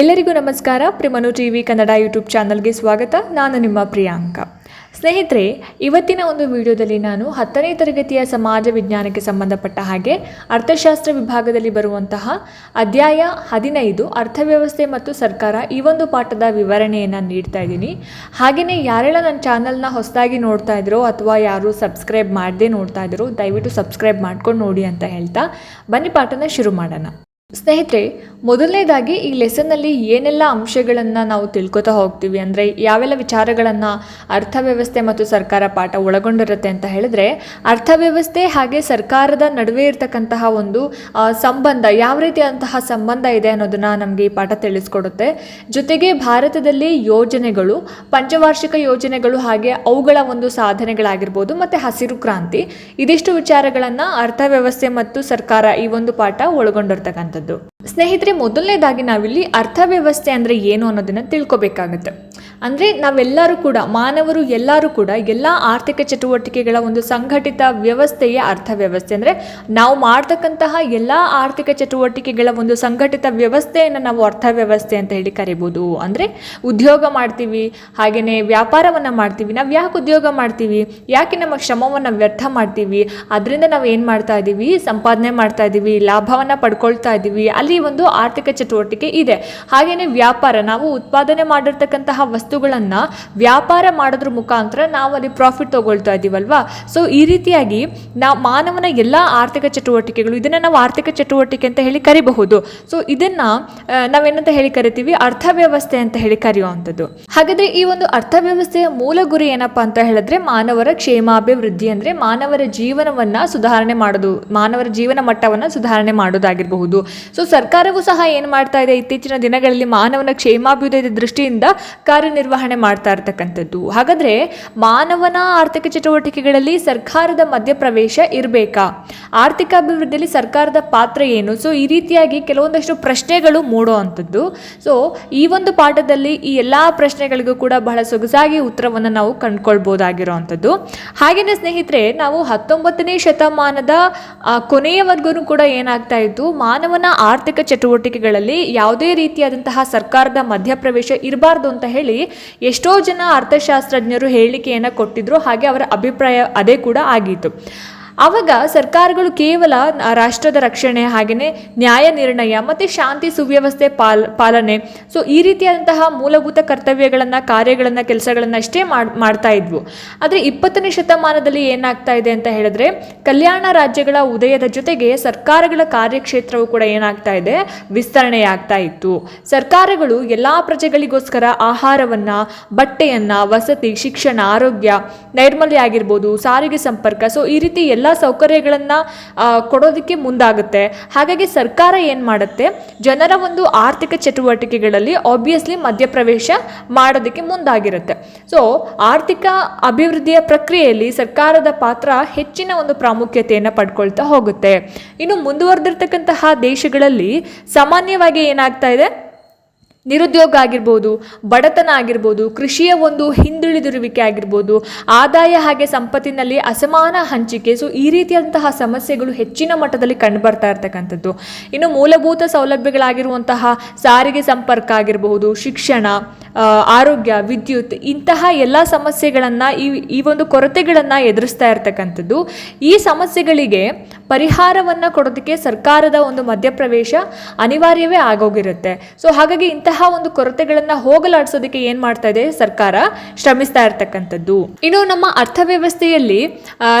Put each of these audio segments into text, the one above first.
ಎಲ್ಲರಿಗೂ ನಮಸ್ಕಾರ. ಪ್ರಿಮನು ಟಿ ವಿ ಕನ್ನಡ ಯೂಟ್ಯೂಬ್ ಚಾನಲ್ಗೆ ಸ್ವಾಗತ. ನಾನು ನಿಮ್ಮ ಪ್ರಿಯಾಂಕ. ಸ್ನೇಹಿತರೆ, ಇವತ್ತಿನ ಒಂದು ವಿಡಿಯೋದಲ್ಲಿ ನಾನು ಹತ್ತನೇ ತರಗತಿಯ ಸಮಾಜ ವಿಜ್ಞಾನಕ್ಕೆ ಸಂಬಂಧಪಟ್ಟ ಹಾಗೆ ಅರ್ಥಶಾಸ್ತ್ರ ವಿಭಾಗದಲ್ಲಿ ಬರುವಂತಹ ಅಧ್ಯಾಯ ಹದಿನೈದು, ಅರ್ಥವ್ಯವಸ್ಥೆ ಮತ್ತು ಸರ್ಕಾರ ಈ ಒಂದು ಪಾಠದ ವಿವರಣೆಯನ್ನು ನೀಡ್ತಾ ಇದ್ದೀನಿ. ಹಾಗೆಯೇ ಯಾರೆಲ್ಲ ನನ್ನ ಚಾನಲ್ನ ಹೊಸದಾಗಿ ನೋಡ್ತಾ ಇದ್ರೋ ಅಥವಾ ಯಾರು ಸಬ್ಸ್ಕ್ರೈಬ್ ಮಾಡದೆ ನೋಡ್ತಾ ಇದ್ರೋ ದಯವಿಟ್ಟು ಸಬ್ಸ್ಕ್ರೈಬ್ ಮಾಡ್ಕೊಂಡು ನೋಡಿ ಅಂತ ಹೇಳ್ತಾ ಬನ್ನಿ ಪಾಠನ ಶುರು ಮಾಡೋಣ. ಸ್ನೇಹಿತರೆ, ಮೊದಲನೇದಾಗಿ ಈ ಲೆಸನ್ನಲ್ಲಿ ಏನೆಲ್ಲ ಅಂಶಗಳನ್ನು ನಾವು ತಿಳ್ಕೊತಾ ಹೋಗ್ತೀವಿ ಅಂದರೆ ಯಾವೆಲ್ಲ ವಿಚಾರಗಳನ್ನು ಅರ್ಥವ್ಯವಸ್ಥೆ ಮತ್ತು ಸರ್ಕಾರ ಪಾಠ ಒಳಗೊಂಡಿರುತ್ತೆ ಅಂತ ಹೇಳಿದ್ರೆ ಅರ್ಥವ್ಯವಸ್ಥೆ ಹಾಗೆ ಸರ್ಕಾರದ ನಡುವೆ ಇರತಕ್ಕಂತಹ ಒಂದು ಸಂಬಂಧ, ಯಾವ ರೀತಿಯಾದಂತಹ ಸಂಬಂಧ ಇದೆ ಅನ್ನೋದನ್ನು ನಮಗೆ ಈ ಪಾಠ ತಿಳಿಸ್ಕೊಡುತ್ತೆ. ಜೊತೆಗೆ ಭಾರತದಲ್ಲಿ ಯೋಜನೆಗಳು, ಪಂಚವಾರ್ಷಿಕ ಯೋಜನೆಗಳು ಹಾಗೆ ಅವುಗಳ ಒಂದು ಸಾಧನೆಗಳಾಗಿರ್ಬೋದು ಮತ್ತು ಹಸಿರು ಕ್ರಾಂತಿ, ಇದಿಷ್ಟು ವಿಚಾರಗಳನ್ನು ಅರ್ಥವ್ಯವಸ್ಥೆ ಮತ್ತು ಸರ್ಕಾರ ಈ ಒಂದು ಪಾಠ ಒಳಗೊಂಡಿರ್ತಕ್ಕಂಥದ್ದು. sábado. ಸ್ನೇಹಿತರೆ, ಮೊದಲನೇದಾಗಿ ನಾವಿಲ್ಲಿ ಅರ್ಥವ್ಯವಸ್ಥೆ ಅಂದರೆ ಏನು ಅನ್ನೋದನ್ನು ತಿಳ್ಕೊಬೇಕಾಗತ್ತೆ. ಅಂದರೆ ನಾವೆಲ್ಲರೂ ಕೂಡ, ಮಾನವರು ಎಲ್ಲರೂ ಕೂಡ ಎಲ್ಲ ಆರ್ಥಿಕ ಚಟುವಟಿಕೆಗಳ ಒಂದು ಸಂಘಟಿತ ವ್ಯವಸ್ಥೆಯೇ ಅರ್ಥವ್ಯವಸ್ಥೆ. ಅಂದರೆ ನಾವು ಮಾಡ್ತಕ್ಕಂತಹ ಎಲ್ಲ ಆರ್ಥಿಕ ಚಟುವಟಿಕೆಗಳ ಒಂದು ಸಂಘಟಿತ ವ್ಯವಸ್ಥೆಯನ್ನು ನಾವು ಅರ್ಥವ್ಯವಸ್ಥೆ ಅಂತ ಹೇಳಿ ಕರಿಬೋದು. ಅಂದರೆ ಉದ್ಯೋಗ ಮಾಡ್ತೀವಿ ಹಾಗೆಯೇ ವ್ಯಾಪಾರವನ್ನು ಮಾಡ್ತೀವಿ. ನಾವು ಯಾಕೆ ಉದ್ಯೋಗ ಮಾಡ್ತೀವಿ? ಯಾಕೆ ನಮ್ಮ ಶ್ರಮವನ್ನು ವ್ಯರ್ಥ ಮಾಡ್ತೀವಿ? ಅದರಿಂದ ನಾವು ಏನು ಮಾಡ್ತಾ ಇದ್ದೀವಿ ಸಂಪಾದನೆ ಮಾಡ್ತಾ ಇದ್ದೀವಿ ಲಾಭವನ್ನು ಪಡ್ಕೊಳ್ತಾ ಇದ್ದೀವಿ ಅಲ್ಲಿ ಒಂದು ಆರ್ಥಿಕ ಚಟುವಟಿಕೆ ಇದೆ. ಹಾಗೆಯೇ ವ್ಯಾಪಾರ, ನಾವು ಉತ್ಪಾದನೆ ಮಾಡಿರ್ತಕ್ಕಂತಹ ವಸ್ತುಗಳನ್ನು ವ್ಯಾಪಾರ ಮಾಡೋದ್ರ ಮುಖಾಂತರ ನಾವು ಅಲ್ಲಿ ಪ್ರಾಫಿಟ್ ತಗೊಳ್ತಾ ಇದ್ದೀವಲ್ವಾ ಸೊ ಈ ರೀತಿಯಾಗಿ ನಾವು ಮಾನವನ ಎಲ್ಲ ಆರ್ಥಿಕ ಚಟುವಟಿಕೆಗಳು, ಇದನ್ನು ನಾವು ಆರ್ಥಿಕ ಚಟುವಟಿಕೆ ಅಂತ ಹೇಳಿ ಕರಿಬಹುದು. ಸೊ ಇದನ್ನು ನಾವೇನಂತ ಹೇಳಿ ಕರಿತೀವಿ? ಅರ್ಥವ್ಯವಸ್ಥೆ ಅಂತ ಹೇಳಿ ಕರೆಯುವಂಥದ್ದು. ಹಾಗಾದರೆ ಈ ಒಂದು ಅರ್ಥವ್ಯವಸ್ಥೆಯ ಮೂಲ ಗುರಿ ಏನಪ್ಪ ಅಂತ ಹೇಳಿದ್ರೆ ಮಾನವರ ಕ್ಷೇಮಾಭಿವೃದ್ಧಿ ಅಂದರೆ ಮಾನವರ ಜೀವನವನ್ನು ಸುಧಾರಣೆ ಮಾಡೋದು, ಮಾನವರ ಜೀವನ ಮಟ್ಟವನ್ನು ಸುಧಾರಣೆ ಮಾಡೋದಾಗಿರಬಹುದು. ಸೊ ಸರ್ಕಾರವು ಸಹ ಏನು ಮಾಡ್ತಾ ಇದೆ? ಇತ್ತೀಚಿನ ದಿನಗಳಲ್ಲಿ ಮಾನವನ ಕ್ಷೇಮಾಭ್ಯುದಯದ ದೃಷ್ಟಿಯಿಂದ ಕಾರ್ಯನಿರ್ವಹಣೆ ಮಾಡ್ತಾ ಇರ್ತಕ್ಕಂಥದ್ದು. ಹಾಗಾದರೆ ಮಾನವನ ಆರ್ಥಿಕ ಚಟುವಟಿಕೆಗಳಲ್ಲಿ ಸರ್ಕಾರದ ಮಧ್ಯಪ್ರವೇಶ ಇರಬೇಕಾ? ಆರ್ಥಿಕ ಅಭಿವೃದ್ಧಿಯಲ್ಲಿ ಸರ್ಕಾರದ ಪಾತ್ರ ಏನು? ಸೊ ಈ ರೀತಿಯಾಗಿ ಕೆಲವೊಂದಷ್ಟು ಪ್ರಶ್ನೆಗಳು ಮೂಡೋ ಅಂಥದ್ದು ಸೊ ಈ ಒಂದು ಪಾಠದಲ್ಲಿ ಈ ಎಲ್ಲ ಪ್ರಶ್ನೆಗಳಿಗೂ ಕೂಡ ಬಹಳ ಸೊಗಸಾಗಿ ಉತ್ತರವನ್ನು ನಾವು ಕಂಡುಕೊಳ್ಬೋದಾಗಿರೋ ಅಂಥದ್ದು ಹಾಗೆಯೇ ಸ್ನೇಹಿತರೆ, ನಾವು ಹತ್ತೊಂಬತ್ತನೇ ಶತಮಾನದ ಕೊನೆಯವರೆಗೂ ಕೂಡ ಏನಾಗ್ತಾ ಇತ್ತು? ಮಾನವನ ಆರ್ಥಿಕ ಚಟುವಟಿಕೆಗಳಲ್ಲಿ ಯಾವುದೇ ರೀತಿಯಾದಂತಹ ಸರ್ಕಾರದ ಮಧ್ಯಪ್ರವೇಶ ಇರಬಾರ್ದು ಅಂತ ಹೇಳಿ ಎಷ್ಟೋ ಜನ ಅರ್ಥಶಾಸ್ತ್ರಜ್ಞರು ಹೇಳಿಕೆಯನ್ನು ಕೊಟ್ಟಿದ್ರು, ಹಾಗೆ ಅವರ ಅಭಿಪ್ರಾಯ ಅದೇ ಕೂಡ ಆಗಿತ್ತು. ಆವಾಗ ಸರ್ಕಾರಗಳು ಕೇವಲ ರಾಷ್ಟ್ರದ ರಕ್ಷಣೆ ಹಾಗೆಯೇ ನ್ಯಾಯ ನಿರ್ಣಯ ಮತ್ತು ಶಾಂತಿ ಸುವ್ಯವಸ್ಥೆ ಪಾಲ್, ಪಾಲನೆ. ಸೊ ಈ ರೀತಿಯಾದಂತಹ ಮೂಲಭೂತ ಕರ್ತವ್ಯಗಳನ್ನು, ಕಾರ್ಯಗಳನ್ನು, ಕೆಲಸಗಳನ್ನು ಅಷ್ಟೇ ಮಾಡ್, ಮಾಡ್ತಾ ಇದ್ವು. ಆದರೆ ಇಪ್ಪತ್ತನೇ ಶತಮಾನದಲ್ಲಿ ಏನಾಗ್ತಾ ಇದೆ ಅಂತ ಹೇಳಿದ್ರೆ, ಕಲ್ಯಾಣ ರಾಜ್ಯಗಳ ಉದಯದ ಜೊತೆಗೆ ಸರ್ಕಾರಗಳ ಕಾರ್ಯಕ್ಷೇತ್ರವು ಕೂಡ ಏನಾಗ್ತಾ ಇದೆ ವಿಸ್ತರಣೆಯಾಗ್ತಾ ಇತ್ತು. ಸರ್ಕಾರಗಳು ಎಲ್ಲ ಪ್ರಜೆಗಳಿಗೋಸ್ಕರ ಆಹಾರವನ್ನು, ಬಟ್ಟೆಯನ್ನು, ವಸತಿ, ಶಿಕ್ಷಣ, ಆರೋಗ್ಯ, ನೈರ್ಮಲ್ಯ ಆಗಿರ್ಬೋದು, ಸಾರಿಗೆ ಸಂಪರ್ಕ ಸೊ ಈ ರೀತಿ ಎಲ್ಲ ಸೌಕರ್ಯಗಳನ್ನು ಕೊಡೋದಕ್ಕೆ ಮುಂದಾಗುತ್ತೆ. ಹಾಗಾಗಿ ಸರ್ಕಾರ ಏನು ಮಾಡುತ್ತೆ? ಜನರ ಒಂದು ಆರ್ಥಿಕ ಚಟುವಟಿಕೆಗಳಲ್ಲಿ ಆಬ್ವಿಯಸ್ಲಿ ಮಧ್ಯಪ್ರವೇಶ ಮಾಡೋದಕ್ಕೆ ಮುಂದಾಗಿರುತ್ತೆ. ಸೊ ಆರ್ಥಿಕ ಅಭಿವೃದ್ಧಿಯ ಪ್ರಕ್ರಿಯೆಯಲ್ಲಿ ಸರ್ಕಾರದ ಪಾತ್ರ ಹೆಚ್ಚಿನ ಒಂದು ಪ್ರಾಮುಖ್ಯತೆಯನ್ನು ಪಡ್ಕೊಳ್ತಾ ಹೋಗುತ್ತೆ. ಇನ್ನು ಮುಂದುವರೆದಿರ್ತಕ್ಕಂತಹ ದೇಶಗಳಲ್ಲಿ ಸಾಮಾನ್ಯವಾಗಿ ಏನಾಗ್ತಾ ಇದೆ? ನಿರುದ್ಯೋಗ ಆಗಿರ್ಬೋದು, ಬಡತನ ಆಗಿರ್ಬೋದು, ಕೃಷಿಯ ಒಂದು ಹಿಂದುಳಿದಿರುವಿಕೆ ಆಗಿರ್ಬೋದು, ಆದಾಯ ಹಾಗೆ ಸಂಪತ್ತಿನಲ್ಲಿ ಅಸಮಾನ ಹಂಚಿಕೆ. ಸೊ ಈ ರೀತಿಯಂತಹ ಸಮಸ್ಯೆಗಳು ಹೆಚ್ಚಿನ ಮಟ್ಟದಲ್ಲಿ ಕಂಡುಬರ್ತಾ ಇರ್ತಕ್ಕಂಥದ್ದು. ಇನ್ನು ಮೂಲಭೂತ ಸೌಲಭ್ಯಗಳಾಗಿರುವಂತಹ ಸಾರಿಗೆ ಸಂಪರ್ಕ ಆಗಿರಬಹುದು, ಶಿಕ್ಷಣ ಆರೋಗ್ಯ, ವಿದ್ಯುತ್, ಇಂತಹ ಎಲ್ಲ ಸಮಸ್ಯೆಗಳನ್ನು ಈ ಈ ಒಂದು ಕೊರತೆಗಳನ್ನು ಎದುರಿಸ್ತಾ ಇರ್ತಕ್ಕಂಥದ್ದು. ಈ ಸಮಸ್ಯೆಗಳಿಗೆ ಪರಿಹಾರವನ್ನು ಕೊಡೋದಕ್ಕೆ ಸರ್ಕಾರದ ಒಂದು ಮಧ್ಯಪ್ರವೇಶ ಅನಿವಾರ್ಯವೇ ಆಗೋಗಿರುತ್ತೆ. ಸೊ ಹಾಗಾಗಿ ಇಂತಹ ಒಂದು ಕೊರತೆಗಳನ್ನ ಹೋಗಲಾಡಿಸೋದಕ್ಕೆ ಏನ್ ಮಾಡ್ತಾ ಇದೆ ಸರ್ಕಾರ? ಶ್ರಮಿಸ್ತಾ ಇರ್ತಕ್ಕಂಥದ್ದು. ಇನ್ನು ನಮ್ಮ ಅರ್ಥವ್ಯವಸ್ಥೆಯಲ್ಲಿ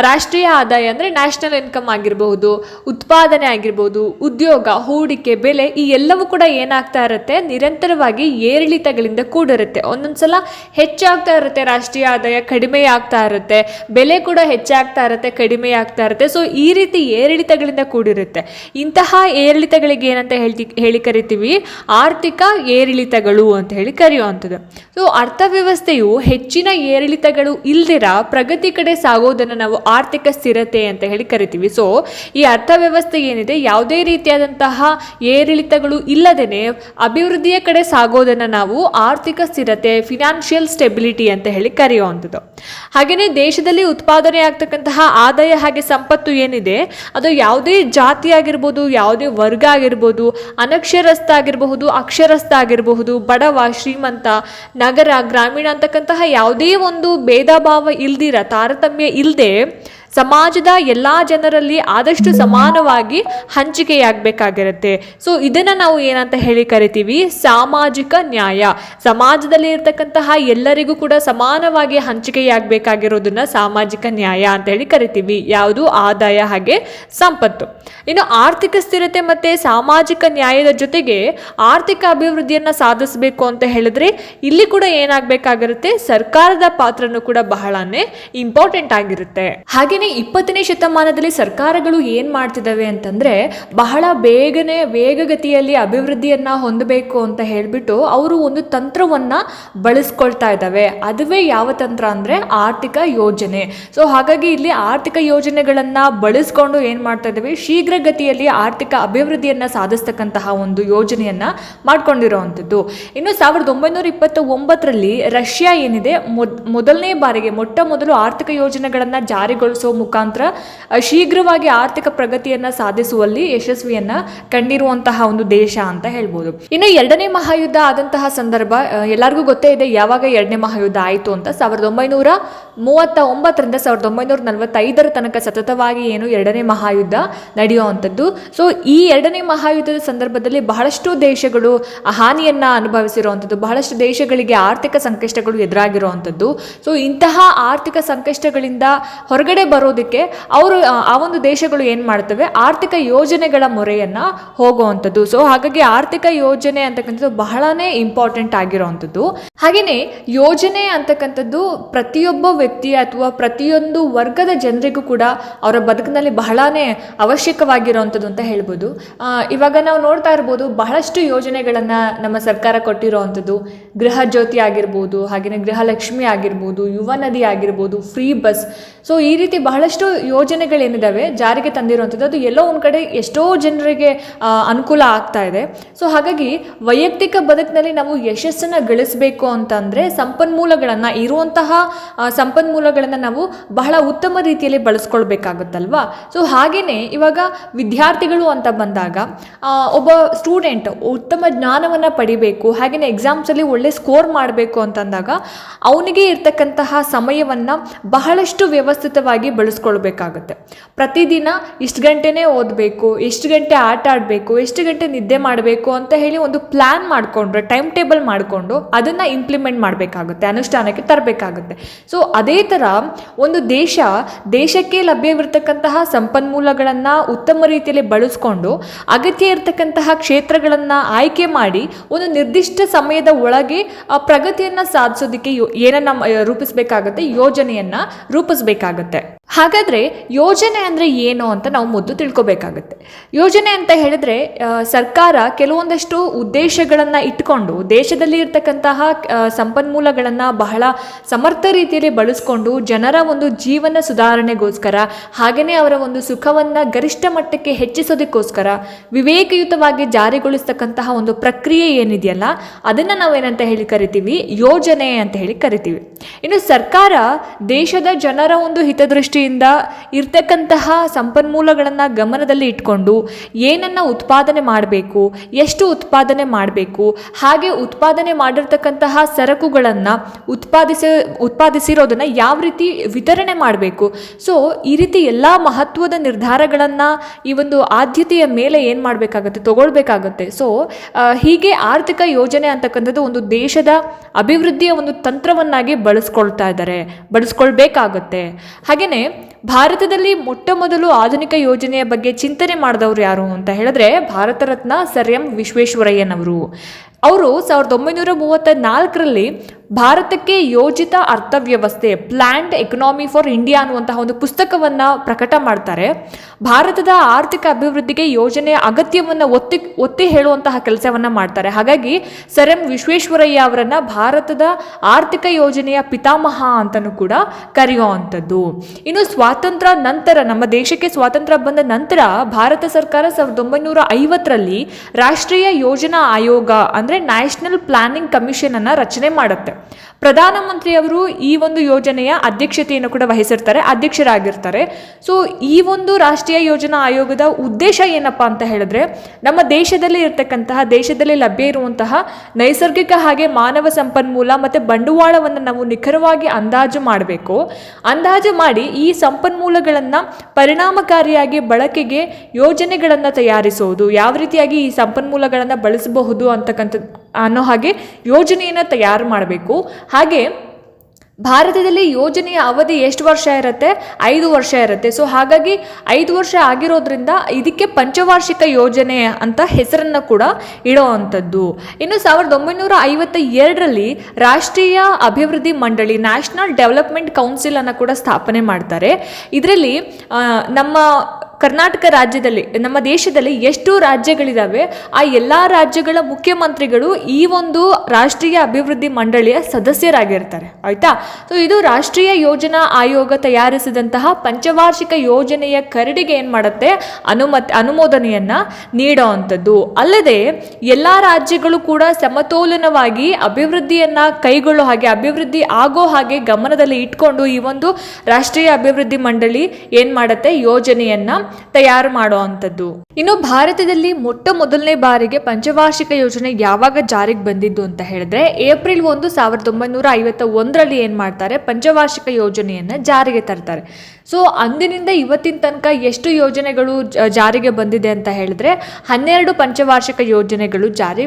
ರಾಷ್ಟ್ರೀಯ ಆದಾಯ ಅಂದ್ರೆ ನ್ಯಾಷನಲ್ ಇನ್ಕಮ್ ಆಗಿರಬಹುದು, ಉತ್ಪಾದನೆ ಆಗಿರಬಹುದು, ಉದ್ಯೋಗ, ಹೂಡಿಕೆ, ಬೆಲೆ ಈ ಎಲ್ಲವೂ ಕೂಡ ಏನಾಗ್ತಾ ಇರುತ್ತೆ? ನಿರಂತರವಾಗಿ ಏರಿಳಿತಗಳಿಂದ ಕೂಡಿರುತ್ತೆ. ಒಂದೊಂದ್ಸಲ ಹೆಚ್ಚಾಗ್ತಾ ಇರುತ್ತೆ ರಾಷ್ಟ್ರೀಯ ಆದಾಯ, ಕಡಿಮೆ ಆಗ್ತಾ ಇರುತ್ತೆ. ಬೆಲೆ ಕೂಡ ಹೆಚ್ಚಾಗ್ತಾ ಇರುತ್ತೆ, ಕಡಿಮೆ ಆಗ್ತಾ ಇರುತ್ತೆ. ಸೊ ಈ ರೀತಿ ಏರಿಳಿತಗಳಿಂದ ಕೂಡಿರುತ್ತೆ. ಇಂತಹ ಏರಿಳಿತಗಳಿಗೆ ಏನಂತ ಹೇಳ್ತಿ, ಹೇಳಿ ಕರಿತೀವಿ. ಆರ್ಥಿಕ ಏರಿಳಿತಗಳು ಅಂತ ಹೇಳಿ ಕರೆಯುವಂಥದ್ದು. ಸೊ ಅರ್ಥವ್ಯವಸ್ಥೆಯು ಹೆಚ್ಚಿನ ಏರಿಳಿತಗಳು ಇಲ್ದಿರ ಪ್ರಗತಿ ಕಡೆ ಸಾಗೋದನ್ನು ನಾವು ಆರ್ಥಿಕ ಸ್ಥಿರತೆ ಅಂತ ಹೇಳಿ ಕರಿತೀವಿ. ಸೊ ಈ ಅರ್ಥವ್ಯವಸ್ಥೆ ಏನಿದೆ, ಯಾವುದೇ ರೀತಿಯಾದಂತಹ ಏರಿಳಿತಗಳು ಇಲ್ಲದೇ ಅಭಿವೃದ್ಧಿಯ ಕಡೆ ಸಾಗೋದನ್ನು ನಾವು ಆರ್ಥಿಕ ಸ್ಥಿರತೆ ಫಿನಾನ್ಷಿಯಲ್ ಸ್ಟೆಬಿಲಿಟಿ ಅಂತ ಹೇಳಿ ಕರೆಯುವಂಥದ್ದು. ಹಾಗೆಯೇ ದೇಶದಲ್ಲಿ ಉತ್ಪಾದನೆ ಆಗ್ತಕ್ಕಂತಹ ಆದಾಯ ಹಾಗೆ ಸಂಪತ್ತು ಏನಿದೆ, ಅದು ಯಾವುದೇ ಜಾತಿ ಆಗಿರ್ಬೋದು, ಯಾವುದೇ ವರ್ಗ ಆಗಿರ್ಬೋದು, ಅನಕ್ಷರಸ್ಥ ಆಗಿರಬಹುದು, ಅಕ್ಷರಸ್ಥ ಆಗಿರಬಹುದು. ಬಡವ ಶ್ರೀಮಂತ ನಗರ ಗ್ರಾಮೀಣ ಅಂತಕ್ಕಂತಹ ಯಾವುದೇ ಒಂದು ಭೇದ ಭಾವ ಇಲ್ದಿರ ತಾರತಮ್ಯ ಇಲ್ಲದೆ ಸಮಾಜದ ಎಲ್ಲ ಜನರಲ್ಲಿ ಆದಷ್ಟು ಸಮಾನವಾಗಿ ಹಂಚಿಕೆಯಾಗಬೇಕಾಗಿರುತ್ತೆ. ಸೊ ಇದನ್ನು ನಾವು ಏನಂತ ಹೇಳಿ ಕರಿತೀವಿ? ಸಾಮಾಜಿಕ ನ್ಯಾಯ. ಸಮಾಜದಲ್ಲಿ ಇರ್ತಕ್ಕಂತಹ ಎಲ್ಲರಿಗೂ ಕೂಡ ಸಮಾನವಾಗಿ ಹಂಚಿಕೆಯಾಗಬೇಕಾಗಿರೋದನ್ನ ಸಾಮಾಜಿಕ ನ್ಯಾಯ ಅಂತ ಹೇಳಿ ಕರಿತೀವಿ. ಯಾವುದು? ಆದಾಯ ಹಾಗೆ ಸಂಪತ್ತು. ಇನ್ನು ಆರ್ಥಿಕ ಸ್ಥಿರತೆ ಮತ್ತು ಸಾಮಾಜಿಕ ನ್ಯಾಯದ ಜೊತೆಗೆ ಆರ್ಥಿಕ ಅಭಿವೃದ್ಧಿಯನ್ನು ಸಾಧಿಸಬೇಕು ಅಂತ ಹೇಳಿದ್ರೆ ಇಲ್ಲಿ ಕೂಡ ಏನಾಗಬೇಕಾಗಿರುತ್ತೆ? ಸರ್ಕಾರದ ಪಾತ್ರನೂ ಕೂಡ ಬಹಳನೇ ಇಂಪಾರ್ಟೆಂಟ್ ಆಗಿರುತ್ತೆ. ಹಾಗೆಯೇ ಇಪ್ಪತ್ತನೇ ಶತಮಾನದಲ್ಲಿ ಸರ್ಕಾರಗಳು ಏನು ಮಾಡ್ತಿದ್ದಾವೆ ಅಂತಂದರೆ ಬಹಳ ಬೇಗನೆ, ವೇಗಗತಿಯಲ್ಲಿ ಅಭಿವೃದ್ಧಿಯನ್ನು ಹೊಂದಬೇಕು ಅಂತ ಹೇಳಿಬಿಟ್ಟು ಅವರು ಒಂದು ತಂತ್ರವನ್ನು ಬಳಸ್ಕೊಳ್ತಾ ಇದ್ದಾವೆ. ಅದುವೇ ಯಾವ ತಂತ್ರ ಅಂದರೆ ಆರ್ಥಿಕ ಯೋಜನೆ. ಸೊ ಹಾಗಾಗಿ ಇಲ್ಲಿ ಆರ್ಥಿಕ ಯೋಜನೆಗಳನ್ನು ಬಳಸ್ಕೊಂಡು ಏನು ಮಾಡ್ತಾ ಇದ್ದಾವೆ? ಶೀಘ್ರಗತಿಯಲ್ಲಿ ಆರ್ಥಿಕ ಅಭಿವೃದ್ಧಿಯನ್ನು ಸಾಧಿಸ್ತಕ್ಕಂತಹ ಒಂದು ಯೋಜನೆಯನ್ನು ಮಾಡ್ಕೊಂಡಿರುವಂಥದ್ದು. ಇನ್ನು ಸಾವಿರದ ಒಂಬೈನೂರ ಇಪ್ಪತ್ತ ಒಂಬತ್ತರಲ್ಲಿ ರಷ್ಯಾ ಏನಿದೆ, ಮೊದ್, ಮೊದಲನೇ ಬಾರಿಗೆ, ಮೊಟ್ಟ ಮೊದಲು ಆರ್ಥಿಕ ಯೋಜನೆಗಳನ್ನು ಜಾರಿಗೊಳಿಸುವ ಮುಖಾಂತರ ಶೀಘ್ರವಾಗಿ ಆರ್ಥಿಕ ಪ್ರಗತಿಯನ್ನು ಸಾಧಿಸುವಲ್ಲಿ ಯಶಸ್ವಿಯನ್ನ ಕಂಡಿರುವಂತಹ ಒಂದು ದೇಶ ಅಂತ ಹೇಳ್ಬೋದು. ಇನ್ನು ಎರಡನೇ ಮಹಾಯುದ್ಧ ಆದಂತಹ ಸಂದರ್ಭ ಎಲ್ಲರಿಗೂ ಗೊತ್ತೇ ಇದೆ, ಯಾವಾಗ ಎರಡನೇ ಮಹಾಯುದ್ಧ ಆಯಿತು ಅಂತ? ಸಾವಿರದ ಒಂಬೈನೂರ ಮೂವತ್ತ ಒಂಬತ್ತರಿಂದ ಸಾವಿರದ ಒಂಬೈನೂರ ನಲವತ್ತೈದರ ತನಕ ಸತತವಾಗಿ ಏನು ಎರಡನೇ ಮಹಾಯುದ್ಧ ನಡೆಯುವಂಥದ್ದು ಸೊ ಈ ಎರಡನೇ ಮಹಾಯುದ್ಧದ ಸಂದರ್ಭದಲ್ಲಿ ಬಹಳಷ್ಟು ದೇಶಗಳು ಹಾನಿಯನ್ನ ಅನುಭವಿಸಿರುವಂಥದ್ದು ಬಹಳಷ್ಟು ದೇಶಗಳಿಗೆ ಆರ್ಥಿಕ ಸಂಕಷ್ಟಗಳು ಎದುರಾಗಿರುವಂಥದ್ದು ಸೊ ಇಂತಹ ಆರ್ಥಿಕ ಸಂಕಷ್ಟಗಳಿಂದ ಹೊರಗಡೆ ಬರೋದಕ್ಕೆ ಅವರು ಆ, ಒಂದು ದೇಶಗಳು ಏನು ಮಾಡ್ತವೆ? ಆರ್ಥಿಕ ಯೋಜನೆಗಳ ಮೊರೆಯನ್ನು ಹೋಗುವಂಥದ್ದು. ಸೊ ಹಾಗಾಗಿ ಆರ್ಥಿಕ ಯೋಜನೆ ಅಂತಕ್ಕಂಥದ್ದು ಬಹಳನೇ ಇಂಪಾರ್ಟೆಂಟ್ ಆಗಿರುವಂಥದ್ದು ಹಾಗೆಯೇ ಯೋಜನೆ ಅಂತಕ್ಕಂಥದ್ದು ಪ್ರತಿಯೊಬ್ಬ ವ್ಯಕ್ತಿ ಅಥವಾ ಪ್ರತಿಯೊಂದು ವರ್ಗದ ಜನರಿಗೂ ಕೂಡ ಅವರ ಬದುಕಿನಲ್ಲಿ ಬಹಳನೇ ಅವಶ್ಯಕವಾಗಿರುವಂಥದ್ದು ಅಂತ ಹೇಳ್ಬೋದು. ಇವಾಗ ನಾವು ನೋಡ್ತಾ ಇರ್ಬೋದು ಬಹಳಷ್ಟು ಯೋಜನೆಗಳನ್ನು ನಮ್ಮ ಸರ್ಕಾರ ಕೊಟ್ಟಿರುವಂಥದ್ದು. ಗೃಹ ಜ್ಯೋತಿ ಆಗಿರ್ಬೋದು ಹಾಗೆಯೇ ಗೃಹಲಕ್ಷ್ಮಿ ಆಗಿರ್ಬೋದು, ಯುವ ನದಿ ಆಗಿರ್ಬೋದು, ಫ್ರೀ ಬಸ್. ಸೊ, ಈ ರೀತಿ ಬಹಳಷ್ಟು ಯೋಜನೆಗಳೇನಿದ್ದಾವೆ ಜಾರಿಗೆ ತಂದಿರುವಂಥದ್ದು. ಅದು ಎಲ್ಲೋ ಒಂದು ಕಡೆ ಎಷ್ಟೋ ಜನರಿಗೆ ಅನುಕೂಲ ಆಗ್ತಾ ಇದೆ. ಸೊ, ಹಾಗಾಗಿ ವೈಯಕ್ತಿಕ ಬದುಕಿನಲ್ಲಿ ನಾವು ಯಶಸ್ಸನ್ನು ಗಳಿಸಬೇಕು ಅಂತಂದರೆ ಸಂಪನ್ಮೂಲಗಳನ್ನು, ಇರುವಂತಹ ಸಂಪನ್ಮೂಲಗಳನ್ನು ನಾವು ಬಹಳ ಉತ್ತಮ ರೀತಿಯಲ್ಲಿ ಬಳಸ್ಕೊಳ್ಬೇಕಾಗುತ್ತಲ್ವಾ? ಸೊ ಹಾಗೆಯೇ ಇವಾಗ ವಿದ್ಯಾರ್ಥಿಗಳು ಅಂತ ಬಂದಾಗ ಒಬ್ಬ ಸ್ಟೂಡೆಂಟ್ ಉತ್ತಮ ಜ್ಞಾನವನ್ನು ಪಡಿಬೇಕು ಹಾಗೆಯೇ ಎಕ್ಸಾಮ್ಸಲ್ಲಿ ಒಳ್ಳೆ ಸ್ಕೋರ್ ಮಾಡಬೇಕು ಅಂತಂದಾಗ ಅವನಿಗೆ ಇರ್ತಕ್ಕಂತಹ ಸಮಯವನ್ನು ಬಹಳಷ್ಟು ವ್ಯವಸ್ಥಿತವಾಗಿ ಬಳಸ್ಕೊಳ್ಬೇಕಾಗುತ್ತೆ. ಪ್ರತಿದಿನ ಇಷ್ಟು ಗಂಟೆನೇ ಓದಬೇಕು ಎಷ್ಟು ಗಂಟೆ ಆಟ ಆಡಬೇಕು ಎಷ್ಟು ಗಂಟೆ ನಿದ್ದೆ ಮಾಡಬೇಕು ಅಂತ ಹೇಳಿ ಒಂದು ಪ್ಲ್ಯಾನ್ ಮಾಡಿಕೊಂಡ್ರೆ ಟೈಮ್ ಟೇಬಲ್ ಮಾಡಿಕೊಂಡು ಅದನ್ನು ಇಂಪ್ಲಿಮೆಂಟ್ ಮಾಡಬೇಕಾಗುತ್ತೆ, ಅನುಷ್ಠಾನಕ್ಕೆ ತರಬೇಕಾಗುತ್ತೆ. ಸೊ ಅದೇ ಥರ ಒಂದು ದೇಶ, ದೇಶಕ್ಕೆ ಲಭ್ಯವಿರತಕ್ಕಂತಹ ಸಂಪನ್ಮೂಲಗಳನ್ನು ಉತ್ತಮ ರೀತಿಯಲ್ಲಿ ಬಳಸ್ಕೊಂಡು ಅಗತ್ಯ ಇರತಕ್ಕಂತಹ ಕ್ಷೇತ್ರಗಳನ್ನು ಆಯ್ಕೆ ಮಾಡಿ ಒಂದು ನಿರ್ದಿಷ್ಟ ಸಮಯದ ಒಳಗೆ ಆ ಪ್ರಗತಿಯನ್ನು ಸಾಧಿಸೋದಕ್ಕೆ ಏನನ್ನ ರೂಪಿಸಬೇಕಾಗತ್ತೆ, ಯೋಜನೆಯನ್ನು ರೂಪಿಸಬೇಕಾಗತ್ತೆ. ಹಾಗಾದರೆ ಯೋಜನೆ ಅಂದರೆ ಏನು ಅಂತ ನಾವು ಮೊದಲು ತಿಳ್ಕೊಬೇಕಾಗುತ್ತೆ. ಯೋಜನೆ ಅಂತ ಹೇಳಿದ್ರೆ ಸರ್ಕಾರ ಕೆಲವೊಂದಷ್ಟು ಉದ್ದೇಶಗಳನ್ನು ಇಟ್ಕೊಂಡು, ದೇಶದಲ್ಲಿ ಇರ್ತಕ್ಕಂತಹ ಸಂಪನ್ಮೂಲಗಳನ್ನು ಬಹಳ ಸಮರ್ಥ ರೀತಿಯಲ್ಲಿ ಬಳಸ್ಕೊಂಡು ಜನರ ಒಂದು ಜೀವನ ಸುಧಾರಣೆಗೋಸ್ಕರ ಹಾಗೆಯೇ ಅವರ ಒಂದು ಸುಖವನ್ನು ಗರಿಷ್ಠ ಮಟ್ಟಕ್ಕೆ ಹೆಚ್ಚಿಸೋದಕ್ಕೋಸ್ಕರ ವಿವೇಕಯುತವಾಗಿ ಜಾರಿಗೊಳಿಸ್ತಕ್ಕಂತಹ ಒಂದು ಪ್ರಕ್ರಿಯೆ ಏನಿದೆಯಲ್ಲ, ಅದನ್ನು ನಾವೇನಂತ ಹೇಳಿ ಕರಿತೀವಿ? ಯೋಜನೆ ಅಂತ ಹೇಳಿ ಕರಿತೀವಿ. ಇನ್ನು ಸರ್ಕಾರ ದೇಶದ ಜನರ ಒಂದು ಹಿತದೃಷ್ಟಿಯಿಂದ ಇರ್ತಕ್ಕಂತಹ ಸಂಪನ್ಮೂಲಗಳನ್ನು ಗಮನದಲ್ಲಿ ಇಟ್ಕೊಂಡು ಏನನ್ನು ಉತ್ಪಾದನೆ ಮಾಡಬೇಕು, ಎಷ್ಟು ಉತ್ಪಾದನೆ ಮಾಡಬೇಕು, ಹಾಗೆ ಉತ್ಪಾದನೆ ಮಾಡಿರ್ತಕ್ಕಂತಹ ಸರಕುಗಳನ್ನು ಉತ್ಪಾದಿಸ, ಉತ್ಪಾದಿಸಿರೋದನ್ನು ಯಾವ ರೀತಿ ವಿತರಣೆ ಮಾಡಬೇಕು. ಸೊ ಈ ರೀತಿ ಎಲ್ಲ ಮಹತ್ವದ ನಿರ್ಧಾರಗಳನ್ನು ಈ ಒಂದು ಆದ್ಯತೆಯ ಮೇಲೆ ಏನು ಮಾಡಬೇಕಾಗತ್ತೆ, ತಗೊಳ್ಬೇಕಾಗತ್ತೆ. ಸೊ ಹೀಗೆ ಆರ್ಥಿಕ ಯೋಜನೆ ಅಂತಕ್ಕಂಥದ್ದು ಒಂದು ದೇಶದ ಅಭಿವೃದ್ಧಿಯ ಒಂದು ತಂತ್ರವನ್ನಾಗಿ ಬಳಸ್ಕೊಳ್ತಾ ಇದ್ದಾರೆ, ಬಳಸ್ಕೊಳ್ಬೇಕಾಗತ್ತೆ. ಹಾಗೆಯೇ ಭಾರತದಲ್ಲಿ ಮೊಟ್ಟ ಮೊದಲು ಆಧುನಿಕ ಯೋಜನೆಯ ಬಗ್ಗೆ ಚಿಂತನೆ ಮಾಡಿದವರು ಯಾರು ಅಂತ ಹೇಳಿದ್ರೆ ಭಾರತ ರತ್ನ ಸರ್ ಎಂ ವಿಶ್ವೇಶ್ವರಯ್ಯನವರು. ಅವರು ಸಾವಿರದ ಒಂಬೈನೂರ ಮೂವತ್ತ ನಾಲ್ಕರಲ್ಲಿ ಭಾರತಕ್ಕೆ ಯೋಜಿತ ಅರ್ಥವ್ಯವಸ್ಥೆ ಪ್ಲ್ಯಾಂಡ್ ಎಕನಾಮಿ ಫಾರ್ ಇಂಡಿಯಾ ಅನ್ನುವಂತಹ ಒಂದು ಪುಸ್ತಕವನ್ನು ಪ್ರಕಟ ಮಾಡ್ತಾರೆ. ಭಾರತದ ಆರ್ಥಿಕ ಅಭಿವೃದ್ಧಿಗೆ ಯೋಜನೆಯ ಅಗತ್ಯವನ್ನು ಒತ್ತಿ ಒತ್ತಿ ಹೇಳುವಂತಹ ಕೆಲಸವನ್ನು ಮಾಡ್ತಾರೆ. ಹಾಗಾಗಿ ಸರ್ ಎಂ ವಿಶ್ವೇಶ್ವರಯ್ಯ ಅವರನ್ನು ಭಾರತದ ಆರ್ಥಿಕ ಯೋಜನೆಯ ಪಿತಾಮಹ ಅಂತಲೂ ಕೂಡ ಕರೆಯುವಂಥದ್ದು. ಇನ್ನು ಸ್ವಾತಂತ್ರ್ಯ ನಂತರ, ನಮ್ಮ ದೇಶಕ್ಕೆ ಸ್ವಾತಂತ್ರ್ಯ ಬಂದ ನಂತರ ಭಾರತ ಸರ್ಕಾರ ಸಾವಿರದ ಒಂಬೈನೂರ ಐವತ್ತರಲ್ಲಿ ರಾಷ್ಟ್ರೀಯ ಯೋಜನಾ ಆಯೋಗ ಅಂದರೆ ನ್ಯಾಷನಲ್ ಪ್ಲಾನಿಂಗ್ ಕಮಿಷನನ್ನು ರಚನೆ ಮಾಡುತ್ತೆ. ಪ್ರಧಾನಮಂತ್ರಿಯವರು ಈ ಒಂದು ಯೋಜನೆಯ ಅಧ್ಯಕ್ಷತೆಯನ್ನು ಕೂಡ ವಹಿಸಿರ್ತಾರೆ, ಅಧ್ಯಕ್ಷರಾಗಿರ್ತಾರೆ. ಸೊ ಈ ಒಂದು ರಾಷ್ಟ್ರೀಯ ಯೋಜನಾ ಆಯೋಗದ ಉದ್ದೇಶ ಏನಪ್ಪ ಅಂತ ಹೇಳಿದ್ರೆ, ನಮ್ಮ ದೇಶದಲ್ಲಿ ಇರತಕ್ಕಂತಹ, ದೇಶದಲ್ಲಿ ಲಭ್ಯ ಇರುವಂತಹ ನೈಸರ್ಗಿಕ ಹಾಗೆ ಮಾನವ ಸಂಪನ್ಮೂಲ ಮತ್ತು ಬಂಡವಾಳವನ್ನು ನಾವು ನಿಖರವಾಗಿ ಅಂದಾಜು ಮಾಡಬೇಕು. ಅಂದಾಜು ಮಾಡಿ ಈ ಸಂಪನ್ಮೂಲಗಳನ್ನು ಪರಿಣಾಮಕಾರಿಯಾಗಿ ಬಳಕೆಗೆ ಯೋಜನೆಗಳನ್ನು ತಯಾರಿಸುವುದು ಯಾವ ರೀತಿಯಾಗಿ ಈ ಸಂಪನ್ಮೂಲಗಳನ್ನು ಬಳಸಬಹುದು ಅಂತಕ್ಕಂಥ ಅನ್ನೋ ಹಾಗೆ ಯೋಜನೆಯನ್ನು ತಯಾರು ಮಾಡಬೇಕು. ಹಾಗೆ ಭಾರತದಲ್ಲಿ ಯೋಜನೆಯ ಅವಧಿ ಎಷ್ಟು ವರ್ಷ ಇರುತ್ತೆ? ಐದು ವರ್ಷ ಇರುತ್ತೆ. ಸೊ ಹಾಗಾಗಿ ಐದು ವರ್ಷ ಆಗಿರೋದ್ರಿಂದ ಇದಕ್ಕೆ ಪಂಚವಾರ್ಷಿಕ ಯೋಜನೆ ಅಂತ ಹೆಸರನ್ನು ಕೂಡ ಇಡೋವಂಥದ್ದು. ಇನ್ನು ಸಾವಿರದ ಒಂಬೈನೂರ ಐವತ್ತ ಎರಡರಲ್ಲಿ ರಾಷ್ಟ್ರೀಯ ಅಭಿವೃದ್ಧಿ ಮಂಡಳಿ ನ್ಯಾಷನಲ್ ಡೆವಲಪ್ಮೆಂಟ್ ಕೌನ್ಸಿಲ್ ಅನ್ನು ಕೂಡ ಸ್ಥಾಪನೆ ಮಾಡ್ತಾರೆ. ಇದರಲ್ಲಿ ನಮ್ಮ ಕರ್ನಾಟಕ ರಾಜ್ಯದಲ್ಲಿ, ನಮ್ಮ ದೇಶದಲ್ಲಿ ಎಷ್ಟು ರಾಜ್ಯಗಳಿದ್ದಾವೆ ಆ ಎಲ್ಲ ರಾಜ್ಯಗಳ ಮುಖ್ಯಮಂತ್ರಿಗಳು ಈ ಒಂದು ರಾಷ್ಟ್ರೀಯ ಅಭಿವೃದ್ಧಿ ಮಂಡಳಿಯ ಸದಸ್ಯರಾಗಿರ್ತಾರೆ. ಆಯ್ತಾ? ಸೊ ಇದು ರಾಷ್ಟ್ರೀಯ ಯೋಜನಾ ಆಯೋಗ ತಯಾರಿಸಿದಂತಹ ಪಂಚವಾರ್ಷಿಕ ಯೋಜನೆಯ ಕರಡಿಗೆ ಏನು ಮಾಡುತ್ತೆ? ಅನುಮತಿ, ಅನುಮೋದನೆಯನ್ನ ನೀಡೋವಂಥದ್ದು ಅಲ್ಲದೆ, ಎಲ್ಲ ರಾಜ್ಯಗಳು ಕೂಡ ಸಮತೋಲನವಾಗಿ ಅಭಿವೃದ್ಧಿಯನ್ನ ಕೈಗೊಳ್ಳೋ ಹಾಗೆ, ಅಭಿವೃದ್ಧಿ ಆಗೋ ಹಾಗೆ ಗಮನದಲ್ಲಿ ಇಟ್ಕೊಂಡು ಈ ಒಂದು ರಾಷ್ಟ್ರೀಯ ಅಭಿವೃದ್ಧಿ ಮಂಡಳಿ ಏನು ಮಾಡುತ್ತೆ? ಯೋಜನೆಯನ್ನ ತಯಾರು ಮಾಡುವಂಥದ್ದು ಇನ್ನು ಭಾರತದಲ್ಲಿ ಮೊಟ್ಟ ಮೊದಲನೇ ಬಾರಿಗೆ ಪಂಚವಾರ್ಷಿಕ ಯೋಜನೆ ಯಾವಾಗ ಜಾರಿಗೆ ಬಂದಿದ್ದು ಅಂತ ಹೇಳಿದ್ರೆ, ಏಪ್ರಿಲ್ ಒಂದು ಸಾವಿರದ ಒಂಬೈನೂರ ಐವತ್ತ ಒಂದರಲ್ಲಿ ಏನು ಮಾಡ್ತಾರೆ? ಪಂಚವಾರ್ಷಿಕ ಯೋಜನೆಯನ್ನ ಜಾರಿಗೆ ತರ್ತಾರೆ. ಸೊ ಅಂದಿನಿಂದ ಇವತ್ತಿನ ತನಕ ಎಷ್ಟು ಯೋಜನೆಗಳು ಜಾರಿಗೆ ಬಂದಿದೆ ಅಂತ ಹೇಳಿದ್ರೆ ಹನ್ನೆರಡು ಪಂಚವಾರ್ಷಿಕ ಯೋಜನೆಗಳು ಜಾರಿ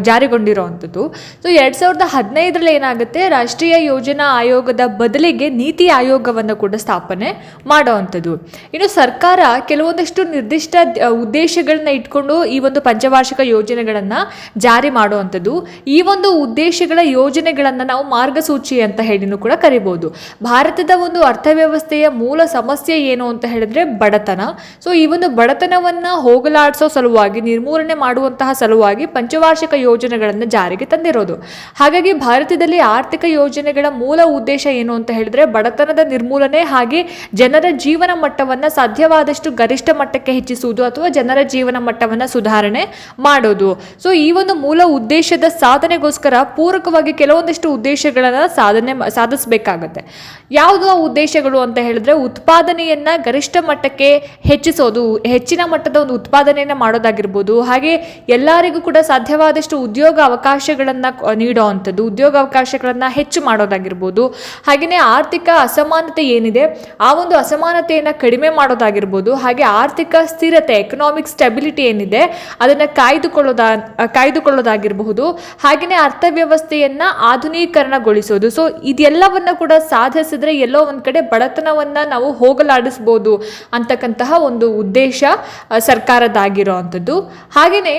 ಜಾರಿಗೊಂಡಿರುವಂಥದ್ದು ಸೊ ಎರಡು ಸಾವಿರದ ಹದಿನೈದರಲ್ಲಿ ಏನಾಗುತ್ತೆ? ರಾಷ್ಟ್ರೀಯ ಯೋಜನಾ ಆಯೋಗದ ಬದಲಿಗೆ ನೀತಿ ಆಯೋಗವನ್ನು ಕೂಡ ಸ್ಥಾಪನೆ ಮಾಡುವಂಥದ್ದು ಇನ್ನು ಸರ್ಕಾರ ಕೆಲವೊಂದಷ್ಟು ನಿರ್ದಿಷ್ಟ ಉದ್ದೇಶಗಳನ್ನ ಇಟ್ಕೊಂಡು ಈ ಒಂದು ಪಂಚವಾರ್ಷಿಕ ಯೋಜನೆಗಳನ್ನು ಜಾರಿ ಮಾಡುವಂಥದ್ದು ಈ ಒಂದು ಉದ್ದೇಶಗಳ ಯೋಜನೆಗಳನ್ನು ನಾವು ಮಾರ್ಗಸೂಚಿ ಅಂತ ಹೇಳಿನೂ ಕೂಡ ಕರಿಬೋದು. ಭಾರತದ ಒಂದು ಅರ್ಥವ್ಯವಸ್ಥೆಯ ಮೂಲ ಸಮಸ್ಯೆ ಏನು ಅಂತ ಹೇಳಿದ್ರೆ ಬಡತನ. ಸೊ ಈ ಒಂದು ಬಡತನವನ್ನು ಹೋಗಲಾಡಿಸೋ ಸಲುವಾಗಿ, ನಿರ್ಮೂಲನೆ ಮಾಡುವಂತಹ ಸಲುವಾಗಿ ಪಂಚವಾರ್ಷಿಕ ಯೋಜನೆಗಳನ್ನು ಜಾರಿಗೆ ತಂದಿರೋದು. ಹಾಗಾಗಿ ಭಾರತದಲ್ಲಿ ಆರ್ಥಿಕ ಯೋಜನೆಗಳ ಮೂಲ ಉದ್ದೇಶ ಏನು ಅಂತ ಹೇಳಿದ್ರೆ ಬಡತನದ ನಿರ್ಮೂಲನೆ ಹಾಗೆ ಜನರ ಜೀವನ ಮಟ್ಟವನ್ನು ಸಾಧ್ಯವಾದಷ್ಟು ಗರಿಷ್ಠ ಮಟ್ಟಕ್ಕೆ ಹೆಚ್ಚಿಸುವುದು ಅಥವಾ ಜನರ ಜೀವನ ಮಟ್ಟವನ್ನು ಸುಧಾರಣೆ ಮಾಡೋದು. ಸೊ ಈ ಒಂದು ಮೂಲ ಉದ್ದೇಶದ ಸಾಧನೆಗೋಸ್ಕರ ಪೂರಕವಾಗಿ ಕೆಲವೊಂದಿಷ್ಟು ಉದ್ದೇಶಗಳನ್ನು ಸಾಧನೆ ಸಾಧಿಸಬೇಕಾಗತ್ತೆ. ಯಾವುದು ಉದ್ದೇಶಗಳು ಅಂತ ಹೇಳಿದ್ರೆ ಉತ್ಪಾದನೆಯನ್ನ ಗರಿಷ್ಠ ಮಟ್ಟಕ್ಕೆ ಹೆಚ್ಚಿಸೋದು, ಹೆಚ್ಚಿನ ಮಟ್ಟದ ಒಂದು ಉತ್ಪಾದನೆಯನ್ನು ಮಾಡೋದಾಗಿರ್ಬೋದು. ಹಾಗೆ ಎಲ್ಲರಿಗೂ ಕೂಡ ಸಾಧ್ಯವಾದಷ್ಟು ಉದ್ಯೋಗ ಅವಕಾಶಗಳನ್ನು ನೀಡುವಂಥದ್ದು, ಉದ್ಯೋಗ ಅವಕಾಶಗಳನ್ನು ಹೆಚ್ಚು ಮಾಡೋದಾಗಿರ್ಬೋದು. ಹಾಗೆಯೇ ಆರ್ಥಿಕ ಅಸಮಾನತೆ ಏನಿದೆ, ಆ ಒಂದು ಅಸಮಾನತೆಯನ್ನು ಕಡಿಮೆ ಮಾಡೋದಾಗಿರ್ಬೋದು. ಹಾಗೆ ಆರ್ಥಿಕ ಸ್ಥಿರತೆ ಎಕನಾಮಿಕ್ ಸ್ಟೆಬಿಲಿಟಿ ಏನಿದೆ, ಅದನ್ನು ಕಾಯ್ದುಕೊಳ್ಳೋದಾ, ಕಾಯ್ದುಕೊಳ್ಳೋದಾಗಿರಬಹುದು. ಹಾಗೆಯೇ ಅರ್ಥವ್ಯವಸ್ಥೆಯನ್ನು ಆಧುನೀಕರಣಗೊಳಿಸೋದು. ಸೊ ಇದೆಲ್ಲವನ್ನ ಕೂಡ ಸಾಧಿಸಿದ್ರೆ ಎಲ್ಲೋ ಒಂದು ಕಡೆ ಬಡತನವನ್ನು ನಾವು ಹೋಗಲಾಡಿಸ್ಬೋದು ಅಂತಕ್ಕಂತಹ ಒಂದು ಉದ್ದೇಶ ಅಂಥದ್ದು ಹಾಗೆಯೇ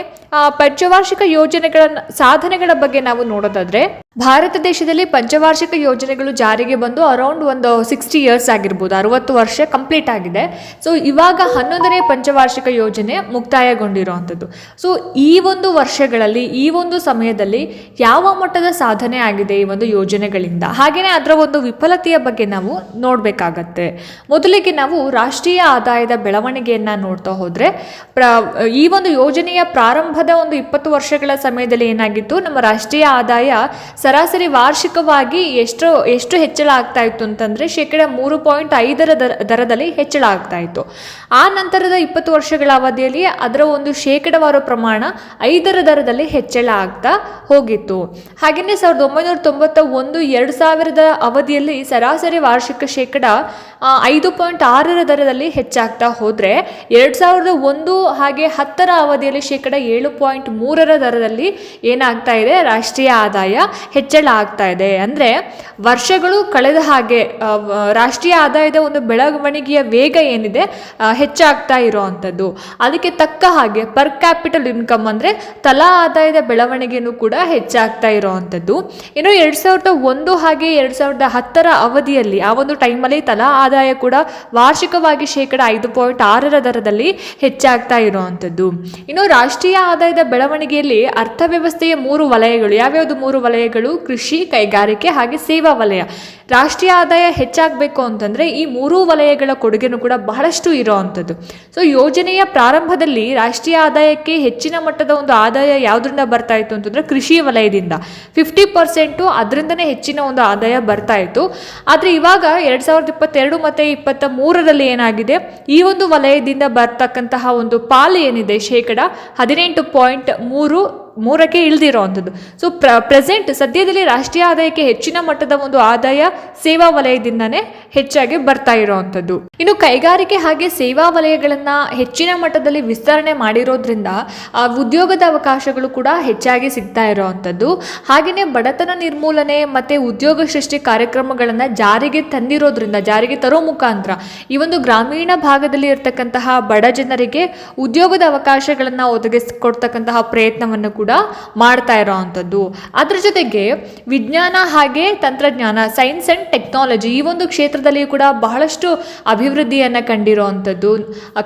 ಪಂಚವಾರ್ಷಿಕ ಯೋಜನೆಗಳ ಸಾಧನೆಗಳ ಬಗ್ಗೆ ನಾವು ನೋಡೋದಾದ್ರೆ ಭಾರತ ದೇಶದಲ್ಲಿ ಪಂಚವಾರ್ಷಿಕ ಯೋಜನೆಗಳು ಜಾರಿಗೆ ಬಂದು ಅರೌಂಡ್ ಒಂದು ಸಿಕ್ಸ್ಟಿ ಇಯರ್ಸ್ ಆಗಿರ್ಬೋದು, ಅರವತ್ತು ವರ್ಷ ಕಂಪ್ಲೀಟ್ ಆಗಿದೆ. ಸೊ ಇವಾಗ ಹನ್ನೊಂದನೇ ಪಂಚವಾರ್ಷಿಕ ಯೋಜನೆ ಮುಕ್ತಾಯಗೊಂಡಿರುವಂಥದ್ದು. ಸೊ ಈ ಒಂದು ವರ್ಷಗಳಲ್ಲಿ, ಈ ಒಂದು ಸಮಯದಲ್ಲಿ ಯಾವ ಮಟ್ಟದ ಸಾಧನೆ ಆಗಿದೆ ಈ ಒಂದು ಯೋಜನೆಗಳಿಂದ? ಹಾಗೆಯೇ ಅದರ ಒಂದು ವಿಫಲತೆಯ ಬಗ್ಗೆ ನಾವು ನೋಡಬೇಕಾಗತ್ತೆ. ಮೊದಲಿಗೆ ನಾವು ರಾಷ್ಟ್ರೀಯ ಆದಾಯದ ಬೆಳವಣಿಗೆಯನ್ನು ನೋಡ್ತಾ ಹೋದರೆ, ಪ್ರ, ಈ ಒಂದು ಯೋಜನೆಯ ಪ್ರಾರಂಭದ ಒಂದು ಇಪ್ಪತ್ತು ವರ್ಷಗಳ ಸಮಯದಲ್ಲಿ ಏನಾಗಿತ್ತು? ನಮ್ಮ ರಾಷ್ಟ್ರೀಯ ಆದಾಯ ಸರಾಸರಿ ವಾರ್ಷಿಕವಾಗಿ ಎಷ್ಟು ಎಷ್ಟು ಹೆಚ್ಚಳ ಆಗ್ತಾ ಇತ್ತು ಅಂತಂದರೆ ಶೇಕಡ ಮೂರು ಪಾಯಿಂಟ್ ಐದರ ದರ, ದರದಲ್ಲಿ ಹೆಚ್ಚಳ ಆಗ್ತಾ ಇತ್ತು. ಆ ನಂತರದ ಇಪ್ಪತ್ತು ವರ್ಷಗಳ ಅವಧಿಯಲ್ಲಿ ಅದರ ಒಂದು ಶೇಕಡವಾರು ಪ್ರಮಾಣ ಐದರ ದರದಲ್ಲಿ ಹೆಚ್ಚಳ ಆಗ್ತಾ ಹೋಗಿತ್ತು. ಹಾಗೆಯೇ ಸಾವಿರದ ಒಂಬೈನೂರ ತೊಂಬತ್ತ ಒಂದು, ಎರಡು ಸಾವಿರದ ಅವಧಿಯಲ್ಲಿ ಸರಾಸರಿ ವಾರ್ಷಿಕ ಶೇಕಡ ಐದು ಪಾಯಿಂಟ್ ಆರರ ದರದಲ್ಲಿ ಹೆಚ್ಚಾಗ್ತಾ ಹೋದರೆ ಎರಡು ಸಾವಿರದ ಒಂದು ಹಾಗೆ ಹತ್ತರ ಅವಧಿಯಲ್ಲಿ ಶೇಕಡ ಏಳು ಪಾಯಿಂಟ್ ಮೂರರ ದರದಲ್ಲಿ ಏನಾಗ್ತಾ ಇದೆ? ರಾಷ್ಟ್ರೀಯ ಆದಾಯ ಹೆಚ್ಚಳ ಆಗ್ತಾ ಇದೆ. ಅಂದರೆ ವರ್ಷಗಳು ಕಳೆದ ಹಾಗೆ ರಾಷ್ಟ್ರೀಯ ಆದಾಯದ ಒಂದು ಬೆಳವಣಿಗೆಯ ವೇಗ ಏನಿದೆ ಹೆಚ್ಚಾಗ್ತಾ ಇರೋವಂಥದ್ದು. ಅದಕ್ಕೆ ತಕ್ಕ ಹಾಗೆ ಪರ್ ಕ್ಯಾಪಿಟಲ್ ಇನ್ಕಮ್ ಅಂದರೆ ತಲಾ ಆದಾಯದ ಬೆಳವಣಿಗೆಯೂ ಕೂಡ ಹೆಚ್ಚಾಗ್ತಾ ಇರೋವಂಥದ್ದು. ಇನ್ನು ಎರಡು ಸಾವಿರದ ಒಂದು ಹಾಗೆ ಎರಡು ಸಾವಿರದ ಹತ್ತರ ಅವಧಿಯಲ್ಲಿ, ಆ ಒಂದು ಟೈಮಲ್ಲಿ ತಲಾ ಆದಾಯ ಕೂಡ ವಾರ್ಷಿಕವಾಗಿ ಶೇಕಡ ಐದು ಪಾಯಿಂಟ್ ಆರರ ದರದಲ್ಲಿ ಹೆಚ್ಚಾಗ್ತಾ ಇರುವಂಥದ್ದು. ಇನ್ನು ರಾಷ್ಟ್ರೀಯ ಆದಾಯದ ಬೆಳವಣಿಗೆಯಲ್ಲಿ ಅರ್ಥವ್ಯವಸ್ಥೆಯ ಮೂರು ವಲಯಗಳು, ಯಾವ್ಯಾವುದು ಮೂರು ವಲಯಗಳು? ಕೃಷಿ, ಕೈಗಾರಿಕೆ ಹಾಗೆ ಸೇವಾ ವಲಯ. ರಾಷ್ಟ್ರೀಯ ಆದಾಯ ಹೆಚ್ಚಾಗಬೇಕು ಅಂತಂದರೆ ಈ ಮೂರೂ ವಲಯಗಳ ಕೊಡುಗೆನೂ ಕೂಡ ಬಹಳಷ್ಟು ಇರೋವಂಥದ್ದು ಸೊ ಯೋಜನೆಯ ಪ್ರಾರಂಭದಲ್ಲಿ ರಾಷ್ಟ್ರೀಯ ಆದಾಯಕ್ಕೆ ಹೆಚ್ಚಿನ ಮಟ್ಟದ ಒಂದು ಆದಾಯ ಯಾವುದರಿಂದ ಬರ್ತಾ ಇತ್ತು ಅಂತಂದರೆ ಕೃಷಿ ವಲಯದಿಂದ. ಫಿಫ್ಟಿ ಪರ್ಸೆಂಟು ಅದರಿಂದನೇ ಹೆಚ್ಚಿನ ಒಂದು ಆದಾಯ ಬರ್ತಾ ಇತ್ತು. ಆದರೆ ಇವಾಗ ಎರಡು ಸಾವಿರದ ಇಪ್ಪತ್ತೆರಡು ಮತ್ತು ಇಪ್ಪತ್ತ ಮೂರರಲ್ಲಿ ಏನಾಗಿದೆ? ಈ ಒಂದು ವಲಯದಿಂದ ಬರ್ತಕ್ಕಂತಹ ಒಂದು ಪಾಲು ಏನಿದೆ ಶೇಕಡ ಹದಿನೆಂಟು ಪಾಯಿಂಟ್ ಮೂರು ಮೂರಕ್ಕೆ ಇಳಿದಿರೋವಂಥದ್ದು ಸೊ ಪ್ರ ಪ್ರೆಸೆಂಟ್ ಸದ್ಯದಲ್ಲಿ ರಾಷ್ಟ್ರೀಯ ಆದಾಯಕ್ಕೆ ಹೆಚ್ಚಿನ ಮಟ್ಟದ ಒಂದು ಆದಾಯ ಸೇವಾ ವಲಯದಿಂದನೇ ಹೆಚ್ಚಾಗಿ ಬರ್ತಾ ಇರೋವಂಥದ್ದು ಇನ್ನು ಕೈಗಾರಿಕೆ ಹಾಗೆ ಸೇವಾ ವಲಯಗಳನ್ನು ಹೆಚ್ಚಿನ ಮಟ್ಟದಲ್ಲಿ ವಿಸ್ತರಣೆ ಮಾಡಿರೋದ್ರಿಂದ ಆ, ಉದ್ಯೋಗದ ಅವಕಾಶಗಳು ಕೂಡ ಹೆಚ್ಚಾಗಿ ಸಿಗ್ತಾ ಇರೋವಂಥದ್ದು ಹಾಗೆಯೇ ಬಡತನ ನಿರ್ಮೂಲನೆ ಮತ್ತು ಉದ್ಯೋಗ ಸೃಷ್ಟಿ ಕಾರ್ಯಕ್ರಮಗಳನ್ನು ಜಾರಿಗೆ ತಂದಿರೋದ್ರಿಂದ ಜಾರಿಗೆ ತರೋ ಮುಖಾಂತರ ಈ ಒಂದು ಗ್ರಾಮೀಣ ಭಾಗದಲ್ಲಿ ಇರತಕ್ಕಂತಹ ಬಡ ಜನರಿಗೆ ಉದ್ಯೋಗದ ಅವಕಾಶಗಳನ್ನು ಒದಗಿಸಿಕೊಡ್ತಕ್ಕಂತಹ ಪ್ರಯತ್ನವನ್ನು ಕೂಡ ಮಾಡ್ತಾ ಇರೋವಂಥದ್ದು. ಅದ್ರ ಜೊತೆಗೆ ವಿಜ್ಞಾನ ಹಾಗೆ ತಂತ್ರಜ್ಞಾನ ಸೈನ್ಸ್ ಆ್ಯಂಡ್ ಟೆಕ್ನಾಲಜಿ ಈ ಒಂದು ಕ್ಷೇತ್ರದಲ್ಲಿ ಕೂಡ ಬಹಳಷ್ಟು ಅಭಿವೃದ್ಧಿಯನ್ನು ಕಂಡಿರೋವಂಥದ್ದು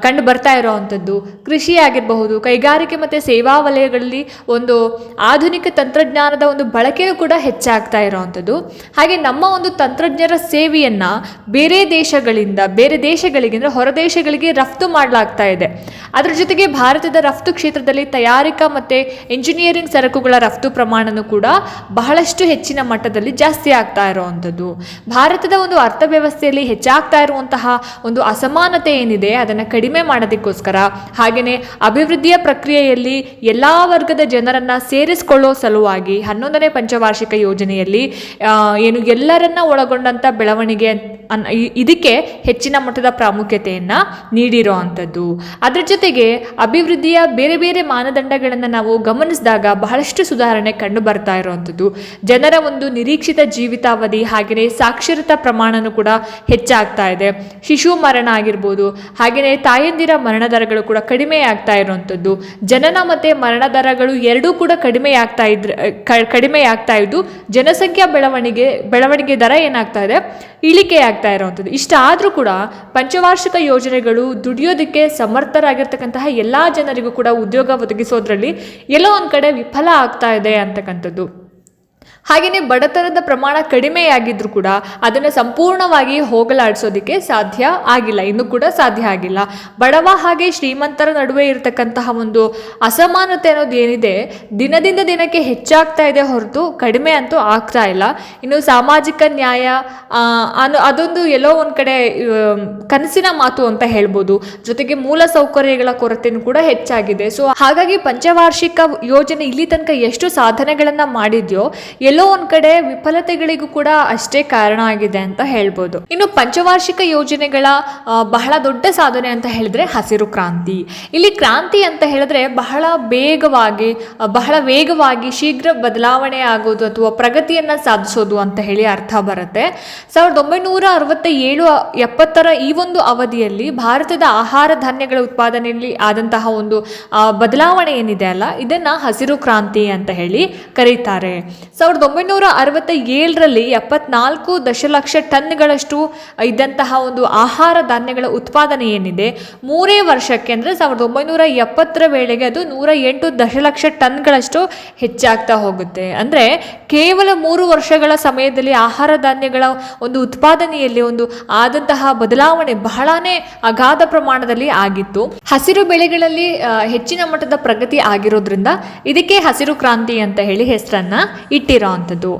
ಕಂಡು ಬರ್ತಾ ಇರೋವಂಥದ್ದು. ಕೃಷಿ ಆಗಿರಬಹುದು, ಕೈಗಾರಿಕೆ ಮತ್ತು ಸೇವಾ ವಲಯಗಳಲ್ಲಿ ಒಂದು ಆಧುನಿಕ ತಂತ್ರಜ್ಞಾನದ ಒಂದು ಬಳಕೆಯೂ ಕೂಡ ಹೆಚ್ಚಾಗ್ತಾ ಇರೋವಂಥದ್ದು. ಹಾಗೆ ನಮ್ಮ ಒಂದು ತಂತ್ರಜ್ಞರ ಸೇವೆಯನ್ನು ಬೇರೆ ದೇಶಗಳಿಂದ, ಬೇರೆ ದೇಶಗಳಿಗೆ ಅಂದರೆ ಹೊರದೇಶಗಳಿಗೆ ರಫ್ತು ಮಾಡಲಾಗ್ತಾ ಇದೆ. ಅದರ ಜೊತೆಗೆ ಭಾರತದ ರಫ್ತು ಕ್ಷೇತ್ರದಲ್ಲಿ ತಯಾರಿಕಾ ಮತ್ತು ಇಂಜಿನಿಯರಿಂಗ್ ಸರಕುಗಳ ರಫ್ತು ಪ್ರಮಾಣನೂ ಕೂಡ ಬಹಳಷ್ಟು ಹೆಚ್ಚಿನ ಮಟ್ಟದಲ್ಲಿ ಜಾಸ್ತಿ ಆಗ್ತಾ ಇರುವಂಥದ್ದು. ಭಾರತದ ಒಂದು ಅರ್ಥವ್ಯವಸ್ಥೆಯಲ್ಲಿ ಹೆಚ್ಚಾಗ್ತಾ ಇರುವಂತಹ ಒಂದು ಅಸಮಾನತೆ ಏನಿದೆ, ಅದನ್ನು ಕಡಿಮೆ ಮಾಡೋದಕ್ಕೋಸ್ಕರ ಹಾಗೆಯೇ ಅಭಿವೃದ್ಧಿಯ ಪ್ರಕ್ರಿಯೆಯಲ್ಲಿ ಎಲ್ಲ ವರ್ಗದ ಜನರನ್ನು ಸೇರಿಸಿಕೊಳ್ಳೋ ಸಲುವಾಗಿ ಹನ್ನೊಂದನೇ ಪಂಚವಾರ್ಷಿಕ ಯೋಜನೆಯಲ್ಲಿ ಏನು ಎಲ್ಲರನ್ನ ಒಳಗೊಂಡಂಥ ಬೆಳವಣಿಗೆ ಅನ್ ಇದಕ್ಕೆ ಹೆಚ್ಚಿನ ಮಟ್ಟದ ಪ್ರಾಮುಖ್ಯತೆಯನ್ನು ನೀಡಿರೋ ಅಂಥದ್ದು. ಅದರ ಜೊತೆಗೆ ಅಭಿವೃದ್ಧಿಯ ಬೇರೆ ಬೇರೆ ಮಾನದಂಡಗಳನ್ನು ನಾವು ಗಮನಿಸಿದಾಗ ಬಹಳಷ್ಟು ಸುಧಾರಣೆ ಕಂಡು ಬರ್ತಾ ಇರುವಂಥದ್ದು. ಜನರ ಒಂದು ನಿರೀಕ್ಷಿತ ಜೀವಿತಾವಧಿ ಹಾಗೆಯೇ ಸಾಕ್ಷರತಾ ಪ್ರಮಾಣನೂ ಕೂಡ ಹೆಚ್ಚಾಗ್ತಾ ಇದೆ. ಶಿಶು ಮರಣ ಆಗಿರ್ಬೋದು, ಹಾಗೆಯೇ ತಾಯಂದಿರ ಮರಣ ದರಗಳು ಕೂಡ ಕಡಿಮೆ ಆಗ್ತಾ ಇರುವಂಥದ್ದು. ಜನನ ಮತ್ತು ಮರಣ ದರಗಳು ಎರಡೂ ಕೂಡ ಕಡಿಮೆ ಆಗ್ತಾ ಇದ್ರೆ ಕಡಿಮೆ ಆಗ್ತಾ ಇದ್ದು, ಜನಸಂಖ್ಯಾ ಬೆಳವಣಿಗೆ ಬೆಳವಣಿಗೆ ದರ ಏನಾಗ್ತಾ ಇದೆ? ಇಳಿಕೆ ಆಗ್ತಾ ಇರುವಂಥದ್ದು. ಇಷ್ಟಾದರೂ ಕೂಡ ಪಂಚವಾರ್ಷಿಕ ಯೋಜನೆಗಳು ದುಡಿಯೋದಕ್ಕೆ ಸಮರ್ಥರಾಗಿರ್ತಕ್ಕಂತಹ ಎಲ್ಲ ಜನರಿಗೂ ಕೂಡ ಉದ್ಯೋಗ ಒದಗಿಸೋದ್ರಲ್ಲಿ ಎಲ್ಲೋ ಒಂದು ಕಡೆ ವಿಫಲ ಆಗ್ತಾ ಇದೆ ಅಂತಕ್ಕಂಥದ್ದು. ಹಾಗೆಯೇ ಬಡತನದ ಪ್ರಮಾಣ ಕಡಿಮೆಯಾಗಿದ್ರೂ ಕೂಡ ಅದನ್ನು ಸಂಪೂರ್ಣವಾಗಿ ಹೋಗಲಾಡಿಸೋದಕ್ಕೆ ಸಾಧ್ಯ ಆಗಿಲ್ಲ. ಇನ್ನೂ ಕೂಡ ಸಾಧ್ಯ ಆಗಿಲ್ಲ. ಬಡವ ಹಾಗೆ ಶ್ರೀಮಂತರ ನಡುವೆ ಇರತಕ್ಕಂತಹ ಒಂದು ಅಸಮಾನತೆ ಅನ್ನೋದು ಏನಿದೆ, ದಿನದಿಂದ ದಿನಕ್ಕೆ ಹೆಚ್ಚಾಗ್ತಾ ಇದೆ ಹೊರತು ಕಡಿಮೆ ಅಂತೂ ಆಗ್ತಾ ಇಲ್ಲ. ಇನ್ನು ಸಾಮಾಜಿಕ ನ್ಯಾಯ ಅದೊಂದು ಎಲ್ಲೋ ಒಂದು ಕಡೆ ಕನಸಿನ ಮಾತು ಅಂತ ಹೇಳ್ಬೋದು. ಜೊತೆಗೆ ಮೂಲ ಸೌಕರ್ಯಗಳ ಕೊರತೆನೂ ಕೂಡ ಹೆಚ್ಚಾಗಿದೆ. ಸೊ, ಹಾಗಾಗಿ ಪಂಚವಾರ್ಷಿಕ ಯೋಜನೆ ಇಲ್ಲಿ ತನಕ ಎಷ್ಟು ಸಾಧನೆಗಳನ್ನು ಮಾಡಿದ್ಯೋ ಎಲ್ಲೋ ಒಂದ್ ಕಡೆ ವಿಫಲತೆಗಳಿಗೂ ಕೂಡ ಅಷ್ಟೇ ಕಾರಣ ಆಗಿದೆ ಅಂತ ಹೇಳ್ಬೋದು. ಇನ್ನು ಪಂಚವಾರ್ಷಿಕ ಯೋಜನೆಗಳ ಬಹಳ ದೊಡ್ಡ ಸಾಧನೆ ಅಂತ ಹೇಳಿದ್ರೆ ಹಸಿರು ಕ್ರಾಂತಿ. ಇಲ್ಲಿ ಕ್ರಾಂತಿ ಅಂತ ಹೇಳಿದ್ರೆ ಬಹಳ ಬೇಗವಾಗಿ ಬಹಳ ವೇಗವಾಗಿ ಶೀಘ್ರ ಬದಲಾವಣೆ ಆಗೋದು ಅಥವಾ ಪ್ರಗತಿಯನ್ನ ಸಾಧಿಸೋದು ಅಂತ ಹೇಳಿ ಅರ್ಥ ಬರುತ್ತೆ. ಸಾವಿರದ ಒಂಬೈನೂರ ಅರವತ್ತ ಏಳು ಎಪ್ಪತ್ತರ ಈ ಒಂದು ಅವಧಿಯಲ್ಲಿ ಭಾರತದ ಆಹಾರ ಧಾನ್ಯಗಳ ಉತ್ಪಾದನೆಯಲ್ಲಿ ಆದಂತಹ ಒಂದು ಬದಲಾವಣೆ ಏನಿದೆ ಅಲ್ಲ, ಇದನ್ನ ಹಸಿರು ಕ್ರಾಂತಿ ಅಂತ ಹೇಳಿ ಕರೀತಾರೆ. ಸಾವಿರದ ಒಂಬೈನೂರ ಅರವತ್ತ ಏಳರಲ್ಲಿ ಎಪ್ಪತ್ನಾಲ್ಕು ದಶಲಕ್ಷ ಟನ್ಗಳಷ್ಟು ಇದ್ದಂತಹ ಒಂದು ಆಹಾರ ಧಾನ್ಯಗಳ ಉತ್ಪಾದನೆ ಏನಿದೆ, ಮೂರೇ ವರ್ಷಕ್ಕೆ ಅಂದರೆ ಸಾವಿರದ ಒಂಬೈನೂರ ಎಪ್ಪತ್ತರ ವೇಳೆಗೆ ಅದು ನೂರ ಎಂಟು ದಶಲಕ್ಷ ಟನ್ಗಳಷ್ಟು ಹೆಚ್ಚಾಗ್ತಾ ಹೋಗುತ್ತೆ. ಅಂದರೆ ಕೇವಲ ಮೂರು ವರ್ಷಗಳ ಸಮಯದಲ್ಲಿ ಆಹಾರ ಧಾನ್ಯಗಳ ಒಂದು ಉತ್ಪಾದನೆಯಲ್ಲಿ ಒಂದು ಆದಂತಹ ಬದಲಾವಣೆ ಬಹಳನೇ ಅಗಾಧ ಪ್ರಮಾಣದಲ್ಲಿ ಆಗಿತ್ತು. ಹಸಿರು ಬೆಳೆಗಳಲ್ಲಿ ಹೆಚ್ಚಿನ ಮಟ್ಟದ ಪ್ರಗತಿ ಆಗಿರೋದ್ರಿಂದ ಇದಕ್ಕೆ ಹಸಿರು ಕ್ರಾಂತಿ ಅಂತ ಹೇಳಿ ಹೆಸರನ್ನ ಇಟ್ಟಿರೋ ಅಂಥದ್ದು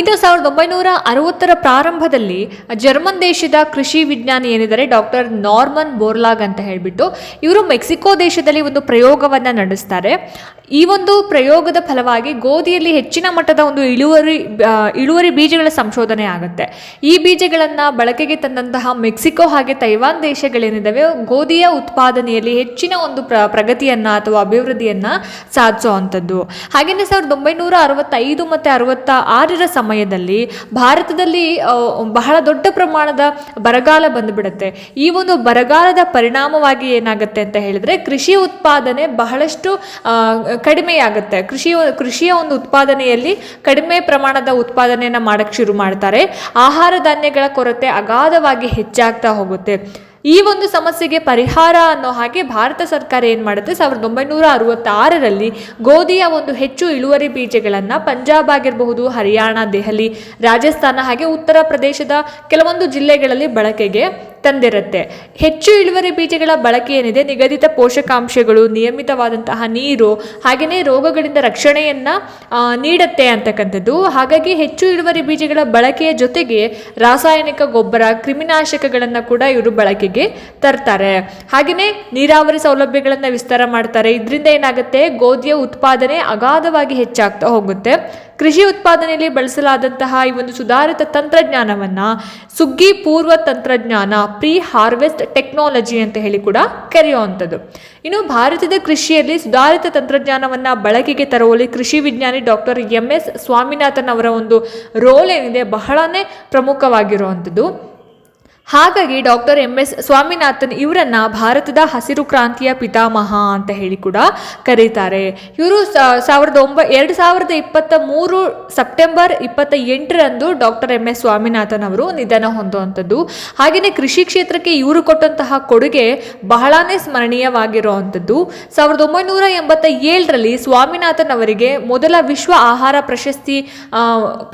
ಇದು ಸಾವಿರದ ಒಂಬೈನೂರ ಅರವತ್ತರ ಪ್ರಾರಂಭದಲ್ಲಿ ಜರ್ಮನ್ ದೇಶದ ಕೃಷಿ ವಿಜ್ಞಾನಿ ಏನಿದ್ದಾರೆ? ಡಾಕ್ಟರ್ ನಾರ್ಮನ್ ಬೋರ್ಲಾಗ್ ಅಂತ ಹೇಳಿಬಿಟ್ಟು ಇವರು ಮೆಕ್ಸಿಕೋ ದೇಶದಲ್ಲಿ ಒಂದು ಪ್ರಯೋಗವನ್ನು ನಡೆಸ್ತಾರೆ. ಈ ಒಂದು ಪ್ರಯೋಗದ ಫಲವಾಗಿ ಗೋಧಿಯಲ್ಲಿ ಹೆಚ್ಚಿನ ಮಟ್ಟದ ಒಂದು ಇಳುವರಿ ಇಳುವರಿ ಬೀಜಗಳ ಸಂಶೋಧನೆ ಆಗುತ್ತೆ. ಈ ಬೀಜಗಳನ್ನು ಬಳಕೆಗೆ ತಂದಂತಹ ಮೆಕ್ಸಿಕೋ ಹಾಗೆ ತೈವಾನ್ ದೇಶಗಳೇನಿದ್ದಾವೆ ಗೋಧಿಯ ಉತ್ಪಾದನೆಯಲ್ಲಿ ಹೆಚ್ಚಿನ ಒಂದು ಪ್ರ, ಪ್ರಗತಿಯನ್ನು ಅಥವಾ ಅಭಿವೃದ್ಧಿಯನ್ನು ಸಾಧಿಸೋ ಅಂಥದ್ದು ಹಾಗೆಯೇ ಸಾವಿರದ ಒಂಬೈನೂರ ಅರವತ್ತೈದು ಮತ್ತು ಅರವತ್ತ ಆರರ ಸಮಯದಲ್ಲಿ ಭಾರತದಲ್ಲಿ ಬಹಳ ದೊಡ್ಡ ಪ್ರಮಾಣದ ಬರಗಾಲ ಬಂದುಬಿಡುತ್ತೆ. ಈ ಒಂದು ಬರಗಾಲದ ಪರಿಣಾಮವಾಗಿ ಏನಾಗುತ್ತೆ ಅಂತ ಹೇಳಿದ್ರೆ ಕೃಷಿ ಉತ್ಪಾದನೆ ಬಹಳಷ್ಟು ಕಡಿಮೆಯಾಗುತ್ತೆ. ಕೃಷಿ, ಕೃಷಿಯ ಒಂದು ಉತ್ಪಾದನೆಯಲ್ಲಿ ಕಡಿಮೆ ಪ್ರಮಾಣದ ಉತ್ಪಾದನೆಯನ್ನು ಮಾಡಕ್ಕೆ ಶುರು ಮಾಡ್ತಾರೆ. ಆಹಾರ ಧಾನ್ಯಗಳ ಕೊರತೆ ಅಗಾಧವಾಗಿ ಹೆಚ್ಚಾಗ್ತಾ ಹೋಗುತ್ತೆ. ಈ ಒಂದು ಸಮಸ್ಯೆಗೆ ಪರಿಹಾರ ಅನ್ನೋ ಹಾಗೆ ಭಾರತ ಸರ್ಕಾರ ಏನು ಮಾಡುತ್ತೆ? ಸಾವಿರದ ಒಂಬೈನೂರ ಅರವತ್ತಾರರಲ್ಲಿ ಗೋಧಿಯ ಒಂದು ಹೆಚ್ಚು ಇಳುವರಿ ಬೀಜಗಳನ್ನು ಪಂಜಾಬ್ ಆಗಿರಬಹುದು, ಹರಿಯಾಣ, ದೆಹಲಿ, ರಾಜಸ್ಥಾನ ಹಾಗೆ ಉತ್ತರ ಪ್ರದೇಶದ ಕೆಲವೊಂದು ಜಿಲ್ಲೆಗಳಲ್ಲಿ ಬಳಕೆಗೆ ತಂದಿರುತ್ತೆ. ಹೆಚ್ಚು ಇಳುವರಿ ಬೀಜಗಳ ಬಳಕೆ ಏನಿದೆ? ನಿಗದಿತ ಪೋಷಕಾಂಶಗಳು, ನಿಯಮಿತವಾದಂತಹ ನೀರು ಹಾಗೆಯೇ ರೋಗಗಳಿಂದ ರಕ್ಷಣೆಯನ್ನು ನೀಡುತ್ತೆ ಅಂತಕ್ಕಂಥದ್ದು. ಹಾಗಾಗಿ ಹೆಚ್ಚು ಇಳುವರಿ ಬೀಜಗಳ ಬಳಕೆಯ ಜೊತೆಗೆ ರಾಸಾಯನಿಕ ಗೊಬ್ಬರ, ಕ್ರಿಮಿನಾಶಕಗಳನ್ನು ಕೂಡ ಇವರು ಬಳಕೆಗೆ ತರ್ತಾರೆ. ಹಾಗೆಯೇ ನೀರಾವರಿ ಸೌಲಭ್ಯಗಳನ್ನು ವಿಸ್ತಾರ ಮಾಡ್ತಾರೆ. ಇದರಿಂದ ಏನಾಗುತ್ತೆ? ಗೋಧಿಯ ಉತ್ಪಾದನೆ ಅಗಾಧವಾಗಿ ಹೆಚ್ಚಾಗ್ತಾ ಹೋಗುತ್ತೆ. ಕೃಷಿ ಉತ್ಪಾದನೆಯಲ್ಲಿ ಬಳಸಲಾದಂತಹ ಈ ಒಂದು ಸುಧಾರಿತ ತಂತ್ರಜ್ಞಾನವನ್ನು ಸುಗ್ಗಿ ಪೂರ್ವ ತಂತ್ರಜ್ಞಾನ ಪ್ರೀ ಹಾರ್ವೆಸ್ಟ್ ಟೆಕ್ನಾಲಜಿ ಅಂತ ಹೇಳಿ ಕೂಡ ಕರೆಯುವಂಥದ್ದು. ಇನ್ನು ಭಾರತದ ಕೃಷಿಯಲ್ಲಿ ಸುಧಾರಿತ ತಂತ್ರಜ್ಞಾನವನ್ನು ಬಳಕೆಗೆ ತರುವಲ್ಲಿ ಕೃಷಿ ವಿಜ್ಞಾನಿ ಡಾಕ್ಟರ್ ಎಂ ಎಸ್ ಸ್ವಾಮಿನಾಥನ್ ಅವರ ಒಂದು ರೋಲ್ ಏನಿದೆ ಬಹಳನೇ ಪ್ರಮುಖವಾಗಿರುವಂಥದ್ದು. ಹಾಗಾಗಿ ಡಾಕ್ಟರ್ ಎಂ ಎಸ್ ಸ್ವಾಮಿನಾಥನ್ ಇವರನ್ನ ಭಾರತದ ಹಸಿರು ಕ್ರಾಂತಿಯ ಪಿತಾಮಹ ಅಂತ ಹೇಳಿ ಕೂಡ ಕರೀತಾರೆ. ಇವರು ಸಾವಿರದ ಒಂಬ, ಎರಡು ಸಾವಿರದ ಇಪ್ಪತ್ತ ಮೂರು ಸೆಪ್ಟೆಂಬರ್ ಇಪ್ಪತ್ತ ಎಂಟರಂದು ಡಾಕ್ಟರ್ ಎಂ ಎಸ್ ಸ್ವಾಮಿನಾಥನ್ ಅವರು ನಿಧನ ಹೊಂದುವಂಥದ್ದು. ಹಾಗೆಯೇ ಕೃಷಿ ಕ್ಷೇತ್ರಕ್ಕೆ ಇವರು ಕೊಟ್ಟಂತಹ ಕೊಡುಗೆ ಬಹಳಾನೇ ಸ್ಮರಣೀಯವಾಗಿರುವಂಥದ್ದು. ಸಾವಿರದ ಒಂಬೈನೂರ ಎಂಬತ್ತ ಏಳರಲ್ಲಿ ಸ್ವಾಮಿನಾಥನ್ ಅವರಿಗೆ ಮೊದಲ ವಿಶ್ವ ಆಹಾರ ಪ್ರಶಸ್ತಿ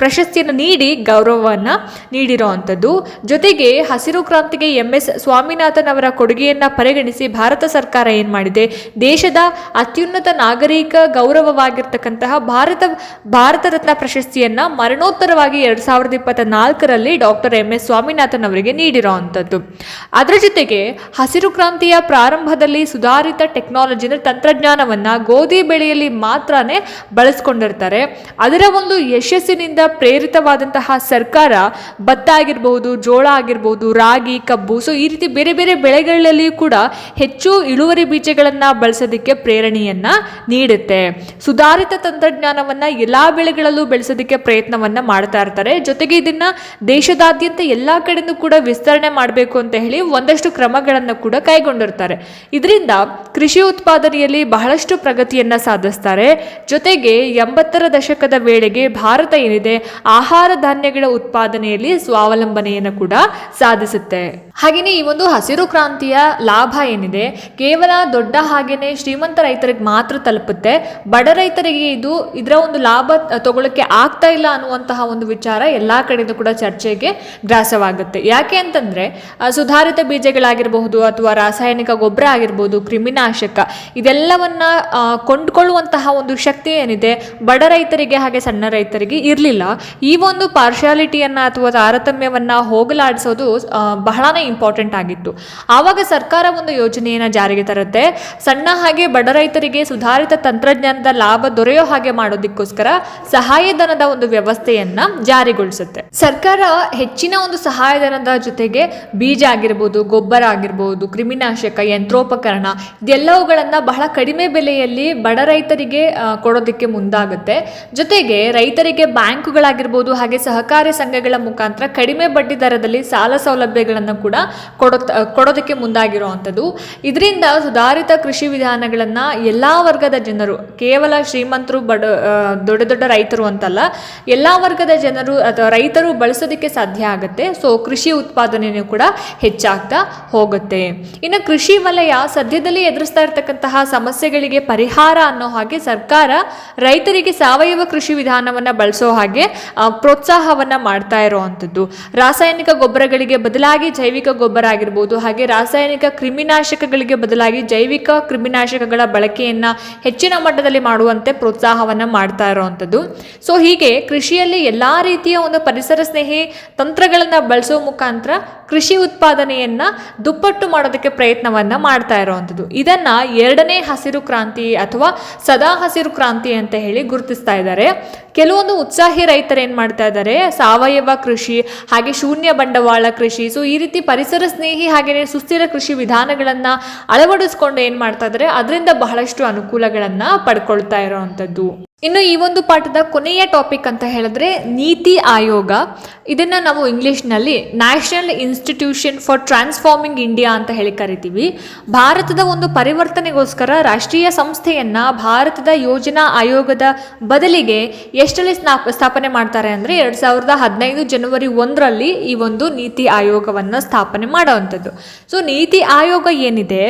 ಪ್ರಶಸ್ತಿಯನ್ನು ನೀಡಿ ಗೌರವವನ್ನು ನೀಡಿರುವಂಥದ್ದು. ಜೊತೆಗೆ ಹಸಿರು ಕ್ರಾಂತಿಗೆ ಎಂಎಸ್ ಸ್ವಾಮಿನಾಥನ್ ಅವರ ಕೊಡುಗೆಯನ್ನು ಪರಿಗಣಿಸಿ ಭಾರತ ಸರ್ಕಾರ ಏನು ಮಾಡಿದೆ? ದೇಶದ ಅತ್ಯುನ್ನತ ನಾಗರಿಕ ಗೌರವವಾಗಿರ್ತಕ್ಕಂತಹ ಭಾರತ ಭಾರತ ರತ್ನ ಪ್ರಶಸ್ತಿಯನ್ನು ಮರಣೋತ್ತರವಾಗಿ ಎರಡು ಸಾವಿರದ ಇಪ್ಪತ್ತ ನಾಲ್ಕರಲ್ಲಿ ಡಾಕ್ಟರ್ ಎಂ ಎಸ್ ಸ್ವಾಮಿನಾಥನ್ ಅವರಿಗೆ ನೀಡಿರುವಂಥದ್ದು ಅದರ ಜೊತೆಗೆ ಹಸಿರು ಕ್ರಾಂತಿಯ ಪ್ರಾರಂಭದಲ್ಲಿ ಸುಧಾರಿತ ಟೆಕ್ನಾಲಜಿ ಅಂದರೆ ತಂತ್ರಜ್ಞಾನವನ್ನು ಗೋಧಿ ಬೆಳೆಯಲ್ಲಿ ಮಾತ್ರನೇ ಬಳಸ್ಕೊಂಡಿರ್ತಾರೆ. ಅದರ ಒಂದು ಯಶಸ್ಸಿನಿಂದ ಪ್ರೇರಿತವಾದಂತಹ ಸರ್ಕಾರ ಭತ್ತ ಆಗಿರಬಹುದು ಜೋಳ ಆಗಿರಬಹುದು ರಾಗಿ, ಕಬ್ಬು ಸೊ ಈ ರೀತಿ ಬೇರೆ ಬೇರೆ ಬೆಳೆಗಳಲ್ಲಿ ಕೂಡ ಹೆಚ್ಚು ಇಳುವರಿ ಬೀಜಗಳನ್ನು ಬಳಸೋದಕ್ಕೆ ಪ್ರೇರಣೆಯನ್ನ ನೀಡುತ್ತೆ. ಸುಧಾರಿತ ತಂತ್ರಜ್ಞಾನವನ್ನ ಎಲ್ಲಾ ಬೆಳೆಗಳಲ್ಲೂ ಬೆಳೆಸೋದಕ್ಕೆ ಪ್ರಯತ್ನವನ್ನ ಮಾಡ್ತಾ ಇರ್ತಾರೆ. ಜೊತೆಗೆ ಇದನ್ನ ದೇಶದಾದ್ಯಂತ ಎಲ್ಲಾ ಕಡೆನೂ ಕೂಡ ವಿಸ್ತರಣೆ ಮಾಡಬೇಕು ಅಂತ ಹೇಳಿ ಒಂದಷ್ಟು ಕ್ರಮಗಳನ್ನು ಕೂಡ ಕೈಗೊಂಡಿರ್ತಾರೆ. ಇದರಿಂದ ಕೃಷಿ ಉತ್ಪಾದನೆಯಲ್ಲಿ ಬಹಳಷ್ಟು ಪ್ರಗತಿಯನ್ನ ಸಾಧಿಸ್ತಾರೆ. ಜೊತೆಗೆ ಎಂಬತ್ತರ ದಶಕದ ವೇಳೆಗೆ ಭಾರತ ಏನಿದೆ, ಆಹಾರ ಧಾನ್ಯಗಳ ಉತ್ಪಾದನೆಯಲ್ಲಿ ಸ್ವಾವಲಂಬನೆಯನ್ನು ಕೂಡ ಸಾಧಿಸುತ್ತೆ. ಹಾಗೆಯೇ ಈ ಒಂದು ಹಸಿರು ಕ್ರಾಂತಿಯ ಲಾಭ ಏನಿದೆ, ಕೇವಲ ದೊಡ್ಡ ಹಾಗೇನೆ ಶ್ರೀಮಂತ ರೈತರಿಗೆ ಮಾತ್ರ ತಲುಪುತ್ತೆ. ಬಡ ರೈತರಿಗೆ ಇದು ಇದರ ಒಂದು ಲಾಭ ತಗೊಳ್ಳಕ್ಕೆ ಆಗ್ತಾ ಇಲ್ಲ ಅನ್ನುವಂತಹ ಒಂದು ವಿಚಾರ ಎಲ್ಲಾ ಕಡೆಯಿಂದ ಕೂಡ ಚರ್ಚೆಗೆ ಗ್ರಾಸವಾಗುತ್ತೆ. ಯಾಕೆ ಅಂತಂದ್ರೆ ಸುಧಾರಿತ ಬೀಜಗಳಾಗಿರಬಹುದು ಅಥವಾ ರಾಸಾಯನಿಕ ಗೊಬ್ಬರ ಆಗಿರ್ಬೋದು, ಕ್ರಿಮಿನಾಶಕ, ಇದೆಲ್ಲವನ್ನ ಕೊಂಡ್ಕೊಳ್ಳುವಂತಹ ಒಂದು ಶಕ್ತಿ ಏನಿದೆ, ಬಡ ರೈತರಿಗೆ ಹಾಗೆ ಸಣ್ಣ ರೈತರಿಗೆ ಇರಲಿಲ್ಲ. ಈ ಒಂದು ಪಾರ್ಶಾಲಿಟಿಯನ್ನ ಅಥವಾ ತಾರತಮ್ಯವನ್ನ ಹೋಗಲಾಡಿಸೋದು ಬಹಳನೇ ಇಂಪಾರ್ಟೆಂಟ್ ಆಗಿತ್ತು. ಆವಾಗ ಸರ್ಕಾರ ಒಂದು ಯೋಜನೆಯನ್ನು ಜಾರಿಗೆ ತರುತ್ತೆ. ಸಣ್ಣ ಹಾಗೆ ಬಡ ರೈತರಿಗೆ ಸುಧಾರಿತ ತಂತ್ರಜ್ಞಾನದ ಲಾಭ ದೊರೆಯೋ ಹಾಗೆ ಮಾಡೋದಕ್ಕೋಸ್ಕರ ಸಹಾಯಧನದ ಒಂದು ವ್ಯವಸ್ಥೆಯನ್ನ ಜಾರಿಗೊಳಿಸುತ್ತೆ. ಸರ್ಕಾರ ಹೆಚ್ಚಿನ ಒಂದು ಸಹಾಯಧನದ ಜೊತೆಗೆ ಬೀಜ ಆಗಿರ್ಬೋದು, ಗೊಬ್ಬರ ಆಗಿರ್ಬೋದು, ಕ್ರಿಮಿನಾಶಕ, ಯಂತ್ರೋಪಕರಣ ಇದೆಲ್ಲವುಗಳನ್ನ ಬಹಳ ಕಡಿಮೆ ಬೆಲೆಯಲ್ಲಿ ಬಡ ರೈತರಿಗೆ ಕೊಡೋದಕ್ಕೆ ಮುಂದಾಗುತ್ತೆ. ಜೊತೆಗೆ ರೈತರಿಗೆ ಬ್ಯಾಂಕುಗಳಾಗಿರ್ಬೋದು ಹಾಗೆ ಸಹಕಾರಿ ಸಂಘಗಳ ಮುಖಾಂತರ ಕಡಿಮೆ ಬಡ್ಡಿ ದರದಲ್ಲಿ ಸಾಲ ಸೌಲಭ್ಯಗಳನ್ನು ಕೂಡ ಕೊಡೋ ಕೊಡೋದಕ್ಕೆ ಮುಂದಾಗಿರುವಂಥದ್ದು. ಇದರಿಂದ ಸುಧಾರಿತ ಕೃಷಿ ವಿಧಾನಗಳನ್ನ ಎಲ್ಲ ವರ್ಗದ ಜನರು, ಕೇವಲ ಶ್ರೀಮಂತರು, ಬಡ ದೊಡ್ಡ ದೊಡ್ಡ ರೈತರು ಅಂತಲ್ಲ, ಎಲ್ಲ ವರ್ಗದ ಜನರು ಅಥವಾ ರೈತರು ಬಳಸೋದಕ್ಕೆ ಸಾಧ್ಯ ಆಗುತ್ತೆ. ಸೊ ಕೃಷಿ ಉತ್ಪಾದನೆಯೂ ಕೂಡ ಹೆಚ್ಚಾಗ್ತಾ ಹೋಗುತ್ತೆ. ಇನ್ನು ಕೃಷಿ ವಲಯ ಸದ್ಯದಲ್ಲಿ ಎದುರಿಸ್ತಾ ಇರತಕ್ಕಂತಹ ಸಮಸ್ಯೆಗಳಿಗೆ ಪರಿಹಾರ ಅನ್ನೋ ಹಾಗೆ ಸರ್ಕಾರ ರೈತರಿಗೆ ಸಾವಯವ ಕೃಷಿ ವಿಧಾನವನ್ನ ಬಳಸೋ ಹಾಗೆ ಪ್ರೋತ್ಸಾಹವನ್ನ ಮಾಡ್ತಾ ಇರುವಂಥದ್ದು. ರಾಸಾಯನಿಕ ಗೊಬ್ಬರಗಳಿಗೆ ಬದಲಾಗಿ ಜೈವಿಕ ಗೊಬ್ಬರ ಆಗಿರ್ಬೋದು, ಹಾಗೆ ರಾಸಾಯನಿಕ ಕ್ರಿಮಿನಾಶಕಗಳಿಗೆ ಬದಲಾಗಿ ಜೈವಿಕ ಕ್ರಿಮಿನಾಶಕಗಳ ಬಳಕೆಯನ್ನು ಹೆಚ್ಚಿನ ಮಟ್ಟದಲ್ಲಿ ಮಾಡುವಂತೆ ಪ್ರೋತ್ಸಾಹವನ್ನು ಮಾಡ್ತಾ ಇರುವಂಥದ್ದು. ಸೊ ಹೀಗೆ ಕೃಷಿಯಲ್ಲಿ ಎಲ್ಲ ರೀತಿಯ ಒಂದು ಪರಿಸರ ಸ್ನೇಹಿ ತಂತ್ರಗಳನ್ನು ಬಳಸೋ ಮುಖಾಂತರ ಕೃಷಿ ಉತ್ಪಾದನೆಯನ್ನು ದುಪ್ಪಟ್ಟು ಮಾಡೋದಕ್ಕೆ ಪ್ರಯತ್ನವನ್ನು ಮಾಡ್ತಾ ಇರುವಂಥದ್ದು. ಇದನ್ನು ಎರಡನೇ ಹಸಿರು ಕ್ರಾಂತಿ ಅಥವಾ ಸದಾ ಹಸಿರು ಕ್ರಾಂತಿ ಅಂತ ಹೇಳಿ ಗುರುತಿಸ್ತಾ ಇದ್ದಾರೆ. ಕೆಲವೊಂದು ಉತ್ಸಾಹಿ ರೈತರು ಏನು ಮಾಡ್ತಾ ಇದ್ದಾರೆ, ಸಾವಯವ ಕೃಷಿ, ಹಾಗೆ ಶೂನ್ಯ ಬಂಡವಾಳ ಕೃಷಿ ಸೊ ಈ ರೀತಿ ಪರಿಸರ ಸ್ನೇಹಿ ಹಾಗೆಯೇ ಸುಸ್ಥಿರ ಕೃಷಿ ವಿಧಾನಗಳನ್ನ ಅಳವಡಿಸ್ಕೊಂಡು ಏನ್ ಮಾಡ್ತಾ ಇದ್ದಾರೆ ಅದರಿಂದ ಬಹಳಷ್ಟು ಅನುಕೂಲಗಳನ್ನ ಪಡ್ಕೊಳ್ತಾ ಇರುವಂಥದ್ದು. ಇನ್ನು ಈ ಒಂದು ಪಾಠದ ಕೊನೆಯ ಟಾಪಿಕ್ ಅಂತ ಹೇಳಿದ್ರೆ ನೀತಿ ಆಯೋಗ. ಇದನ್ನು ನಾವು ಇಂಗ್ಲೀಷ್ನಲ್ಲಿ national institution for transforming India ಅಂತ ಹೇಳಿ ಕರಿತೀವಿ. ಭಾರತದ ಒಂದು ಪರಿವರ್ತನೆಗೋಸ್ಕರ ರಾಷ್ಟ್ರೀಯ ಸಂಸ್ಥೆಯನ್ನು ಭಾರತದ ಯೋಜನಾ ಆಯೋಗದ ಬದಲಿಗೆ ಎಷ್ಟರಲ್ಲಿ ಸ್ಥಾಪನೆ ಮಾಡ್ತಾರೆ ಅಂದರೆ ಎರಡು ಸಾವಿರದ ಹದಿನೈದು ಜನವರಿ ಒಂದರಲ್ಲಿ ಈ ಒಂದು ನೀತಿ ಆಯೋಗವನ್ನು ಸ್ಥಾಪನೆ ಮಾಡುವಂಥದ್ದು. ಸೊ ನೀತಿ ಆಯೋಗ ಏನಿದೆ?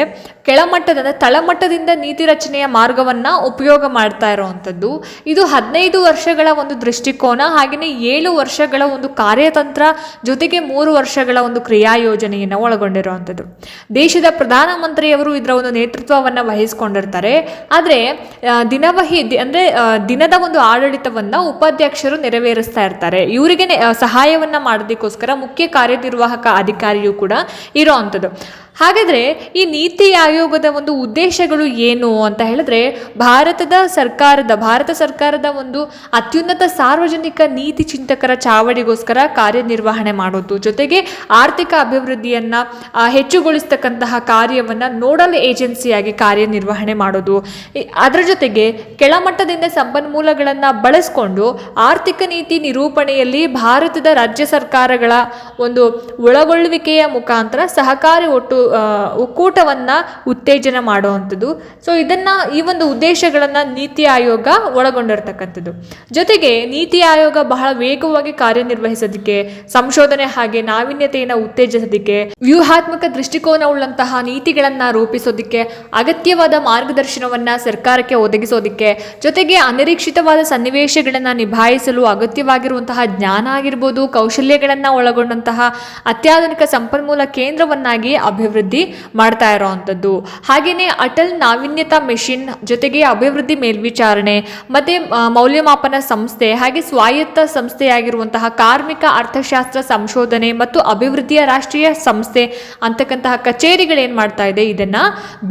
ಕೆಳಮಟ್ಟದ ತಳಮಟ್ಟದಿಂದ ನೀತಿ ರಚನೆಯ ಮಾರ್ಗವನ್ನು ಉಪಯೋಗ ಮಾಡ್ತಾ ಇರುವಂಥದ್ದು. ಇದು ಹದಿನೈದು ವರ್ಷಗಳ ಒಂದು ದೃಷ್ಟಿಕೋನ ಹಾಗೆಯೇ ಏಳು ವರ್ಷಗಳ ಒಂದು ಕಾರ್ಯತಂತ್ರ, ಜೊತೆಗೆ ಮೂರು ವರ್ಷಗಳ ಒಂದು ಕ್ರಿಯಾ ಯೋಜನೆಯನ್ನು ಒಳಗೊಂಡಿರುವಂಥದ್ದು. ದೇಶದ ಪ್ರಧಾನಮಂತ್ರಿಯವರು ಇದರ ಒಂದು ನೇತೃತ್ವವನ್ನು ವಹಿಸಿಕೊಂಡಿರ್ತಾರೆ. ಆದರೆ ದಿನವಹಿ ಅಂದರೆ ದಿನದ ಒಂದು ಆಡಳಿತವನ್ನು ಉಪಾಧ್ಯಕ್ಷರು ನೆರವೇರಿಸ್ತಾ ಇರ್ತಾರೆ. ಇವರಿಗೆ ಸಹಾಯವನ್ನ ಮಾಡೋದಕ್ಕೋಸ್ಕರ ಮುಖ್ಯ ಕಾರ್ಯನಿರ್ವಾಹಕ ಅಧಿಕಾರಿಯು ಕೂಡ ಇರೋವಂಥದ್ದು. ಹಾಗಾದ್ರೆ ಈ ನೀತಿ ಆಯೋಗದ ಒಂದು ಉದ್ದೇಶಗಳು ಏನು ಅಂತ ಹೇಳಿದ್ರೆ ಭಾರತದ ಸರ್ಕಾರದ, ಭಾರತ ಸರ್ಕಾರದ ಒಂದು ಅತ್ಯುನ್ನತ ಸಾರ್ವಜನಿಕ ನೀತಿ ಚಿಂತಕರ ಚಾವಡಿಗೋಸ್ಕರ ಕಾರ್ಯನಿರ್ವಹಣೆ ಮಾಡೋದು. ಜೊತೆಗೆ ಆರ್ಥಿಕ ಅಭಿವೃದ್ಧಿಯನ್ನು ಹೆಚ್ಚುಗೊಳಿಸ್ತಕ್ಕಂತಹ ಕಾರ್ಯವನ್ನು ನೋಡಲ್ ಏಜೆನ್ಸಿಯಾಗಿ ಕಾರ್ಯನಿರ್ವಹಣೆ ಮಾಡೋದು. ಅದರ ಜೊತೆಗೆ ಕೆಳಮಟ್ಟದಿಂದ ಸಂಪನ್ಮೂಲಗಳನ್ನು ಬಳಸಿಕೊಂಡು ಆರ್ಥಿಕ ನೀತಿ ನಿರೂಪಣೆಯಲ್ಲಿ ಭಾರತದ ರಾಜ್ಯ ಸರ್ಕಾರಗಳ ಒಂದು ಒಳಗೊಳ್ಳುವಿಕೆಯ ಮುಖಾಂತರ ಸಹಕಾರಿ ಒಟ್ಟು ಒಕ್ಕೂಟವನ್ನ ಉತ್ತೇಜನ ಮಾಡುವಂಥದ್ದು. ಸೊ ಇದನ್ನ ಈ ಒಂದು ಉದ್ದೇಶಗಳನ್ನ ನೀತಿ ಆಯೋಗ ಒಳಗೊಂಡಿರ್ತಕ್ಕಂಥದ್ದು. ಜೊತೆಗೆ ನೀತಿ ಆಯೋಗ ಬಹಳ ವೇಗವಾಗಿ ಕಾರ್ಯನಿರ್ವಹಿಸೋದಕ್ಕೆ, ಸಂಶೋಧನೆ ಹಾಗೆ ನಾವೀನ್ಯತೆಯನ್ನು ಉತ್ತೇಜಿಸೋದಕ್ಕೆ, ವ್ಯೂಹಾತ್ಮಕ ದೃಷ್ಟಿಕೋನ ಉಳ್ಳಂತಹ ನೀತಿಗಳನ್ನ ರೂಪಿಸೋದಕ್ಕೆ, ಅಗತ್ಯವಾದ ಮಾರ್ಗದರ್ಶನವನ್ನ ಸರ್ಕಾರಕ್ಕೆ ಒದಗಿಸೋದಕ್ಕೆ, ಜೊತೆಗೆ ಅನಿರೀಕ್ಷಿತವಾದ ಸನ್ನಿವೇಶಗಳನ್ನ ನಿಭಾಯಿಸಲು ಅಗತ್ಯವಾಗಿರುವಂತಹ ಜ್ಞಾನ ಆಗಿರ್ಬೋದು, ಕೌಶಲ್ಯಗಳನ್ನ ಒಳಗೊಂಡಂತಹ ಅತ್ಯಾಧುನಿಕ ಸಂಪನ್ಮೂಲ ಕೇಂದ್ರವನ್ನಾಗಿ ಅಭಿವೃದ್ಧಿ ಮಾಡ್ತಾ ಇರೋವಂಥದ್ದು. ಹಾಗೆಯೇ ಅಟಲ್ ನಾವೀನ್ಯತಾ ಮಿಷಿನ್ ಜೊತೆಗೆ ಅಭಿವೃದ್ಧಿ ಮೇಲ್ವಿಚಾರಣೆ, ಮತ್ತೆ ಮೌಲ್ಯಮಾಪನ ಸಂಸ್ಥೆ, ಹಾಗೆ ಸ್ವಾಯತ್ತ ಸಂಸ್ಥೆಯಾಗಿರುವಂತಹ ಕಾರ್ಮಿಕ ಅರ್ಥಶಾಸ್ತ್ರ ಸಂಶೋಧನೆ ಮತ್ತು ಅಭಿವೃದ್ಧಿಯ ರಾಷ್ಟ್ರೀಯ ಸಂಸ್ಥೆ ಅಂತಕ್ಕಂತಹ ಕಚೇರಿಗಳೇನು ಮಾಡ್ತಾ ಇದೆ, ಇದನ್ನ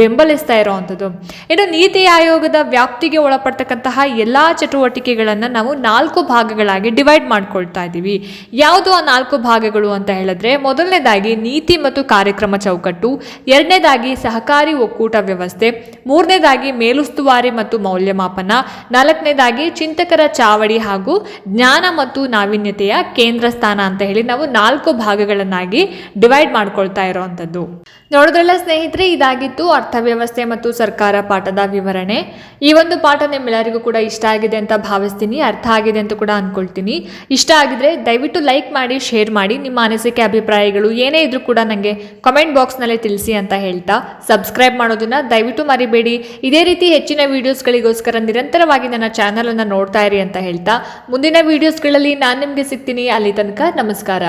ಬೆಂಬಲಿಸ್ತಾ ಇರೋವಂಥದ್ದು. ಇನ್ನು ನೀತಿ ಆಯೋಗದ ವ್ಯಾಪ್ತಿಗೆ ಒಳಪಡ್ತಕ್ಕಂತಹ ಎಲ್ಲ ಚಟುವಟಿಕೆಗಳನ್ನು ನಾವು ನಾಲ್ಕು ಭಾಗಗಳಾಗಿ ಡಿವೈಡ್ ಮಾಡ್ಕೊಳ್ತಾ ಇದ್ದೀವಿ ಯಾವುದು ಆ ನಾಲ್ಕು ಭಾಗಗಳು ಅಂತ ಹೇಳಿದ್ರೆ, ಮೊದಲನೇದಾಗಿ ನೀತಿ ಮತ್ತು ಕಾರ್ಯಕ್ರಮ ಚೌಕಟ್ಟು. ಎರಡನೇದಾಗಿ ಸಹಕಾರಿ ಒಕ್ಕೂಟ ವ್ಯವಸ್ಥೆ. ಮೂರನೇದಾಗಿ ಮೇಲುಸ್ತುವಾರಿ ಮತ್ತು ಮೌಲ್ಯಮಾಪನ. ನಾಲ್ಕನೇದಾಗಿ ಚಿಂತಕರ ಚಾವಡಿ ಹಾಗೂ ಜ್ಞಾನ ಮತ್ತು ನಾವೀನ್ಯತೆಯ ಕೇಂದ್ರ ಸ್ಥಾನ ಅಂತ ಹೇಳಿ ನಾವು ನಾಲ್ಕು ಭಾಗಗಳನ್ನಾಗಿ ಡಿವೈಡ್ ಮಾಡ್ಕೊಳ್ತಾ ಇರೋವಂಥದ್ದು ನೋಡಿದ್ರಲ್ಲ ಸ್ನೇಹಿತರೆ, ಇದಾಗಿತ್ತು ಅರ್ಥವ್ಯವಸ್ಥೆ ಮತ್ತು ಸರ್ಕಾರ ಪಾಠದ ವಿವರಣೆ. ಈ ಒಂದು ಪಾಠ ನಿಮ್ಮೆಲ್ಲರಿಗೂ ಕೂಡ ಇಷ್ಟ ಆಗಿದೆ ಅಂತ ಭಾವಿಸ್ತೀನಿ. ಅರ್ಥ ಆಗಿದೆ ಅಂತ ಕೂಡ ಅಂದ್ಕೊಳ್ತೀನಿ ಇಷ್ಟ ಆಗಿದ್ರೆ ದಯವಿಟ್ಟು ಲೈಕ್ ಮಾಡಿ, ಶೇರ್ ಮಾಡಿ. ನಿಮ್ಮ ಅನಿಸಿಕೆ, ಅಭಿಪ್ರಾಯಗಳು ಏನೇ ಇದ್ರೂ ಕೂಡ ನನಗೆ ಕಮೆಂಟ್ ಬಾಕ್ಸ್ನಲ್ಲಿ ತಿಳಿಸಿ ಅಂತ ಹೇಳ್ತಾ ಸಬ್ಸ್ಕ್ರೈಬ್ ಮಾಡೋದನ್ನ ದಯವಿಟ್ಟು ಮರಿಬೇಡಿ. ಇದೇ ರೀತಿ ಹೆಚ್ಚಿನ ವೀಡಿಯೋಸ್ಗಳಿಗೋಸ್ಕರ ನಿರಂತರವಾಗಿ ನನ್ನ ಚಾನಲನ್ನು ನೋಡ್ತಾ ಇರಿ ಅಂತ ಹೇಳ್ತಾ ಮುಂದಿನ ವೀಡಿಯೋಸ್ಗಳಲ್ಲಿ ನಾನು ನಿಮಗೆ ಸಿಗ್ತೀನಿ. ಅಲ್ಲಿ ತನಕ ನಮಸ್ಕಾರ.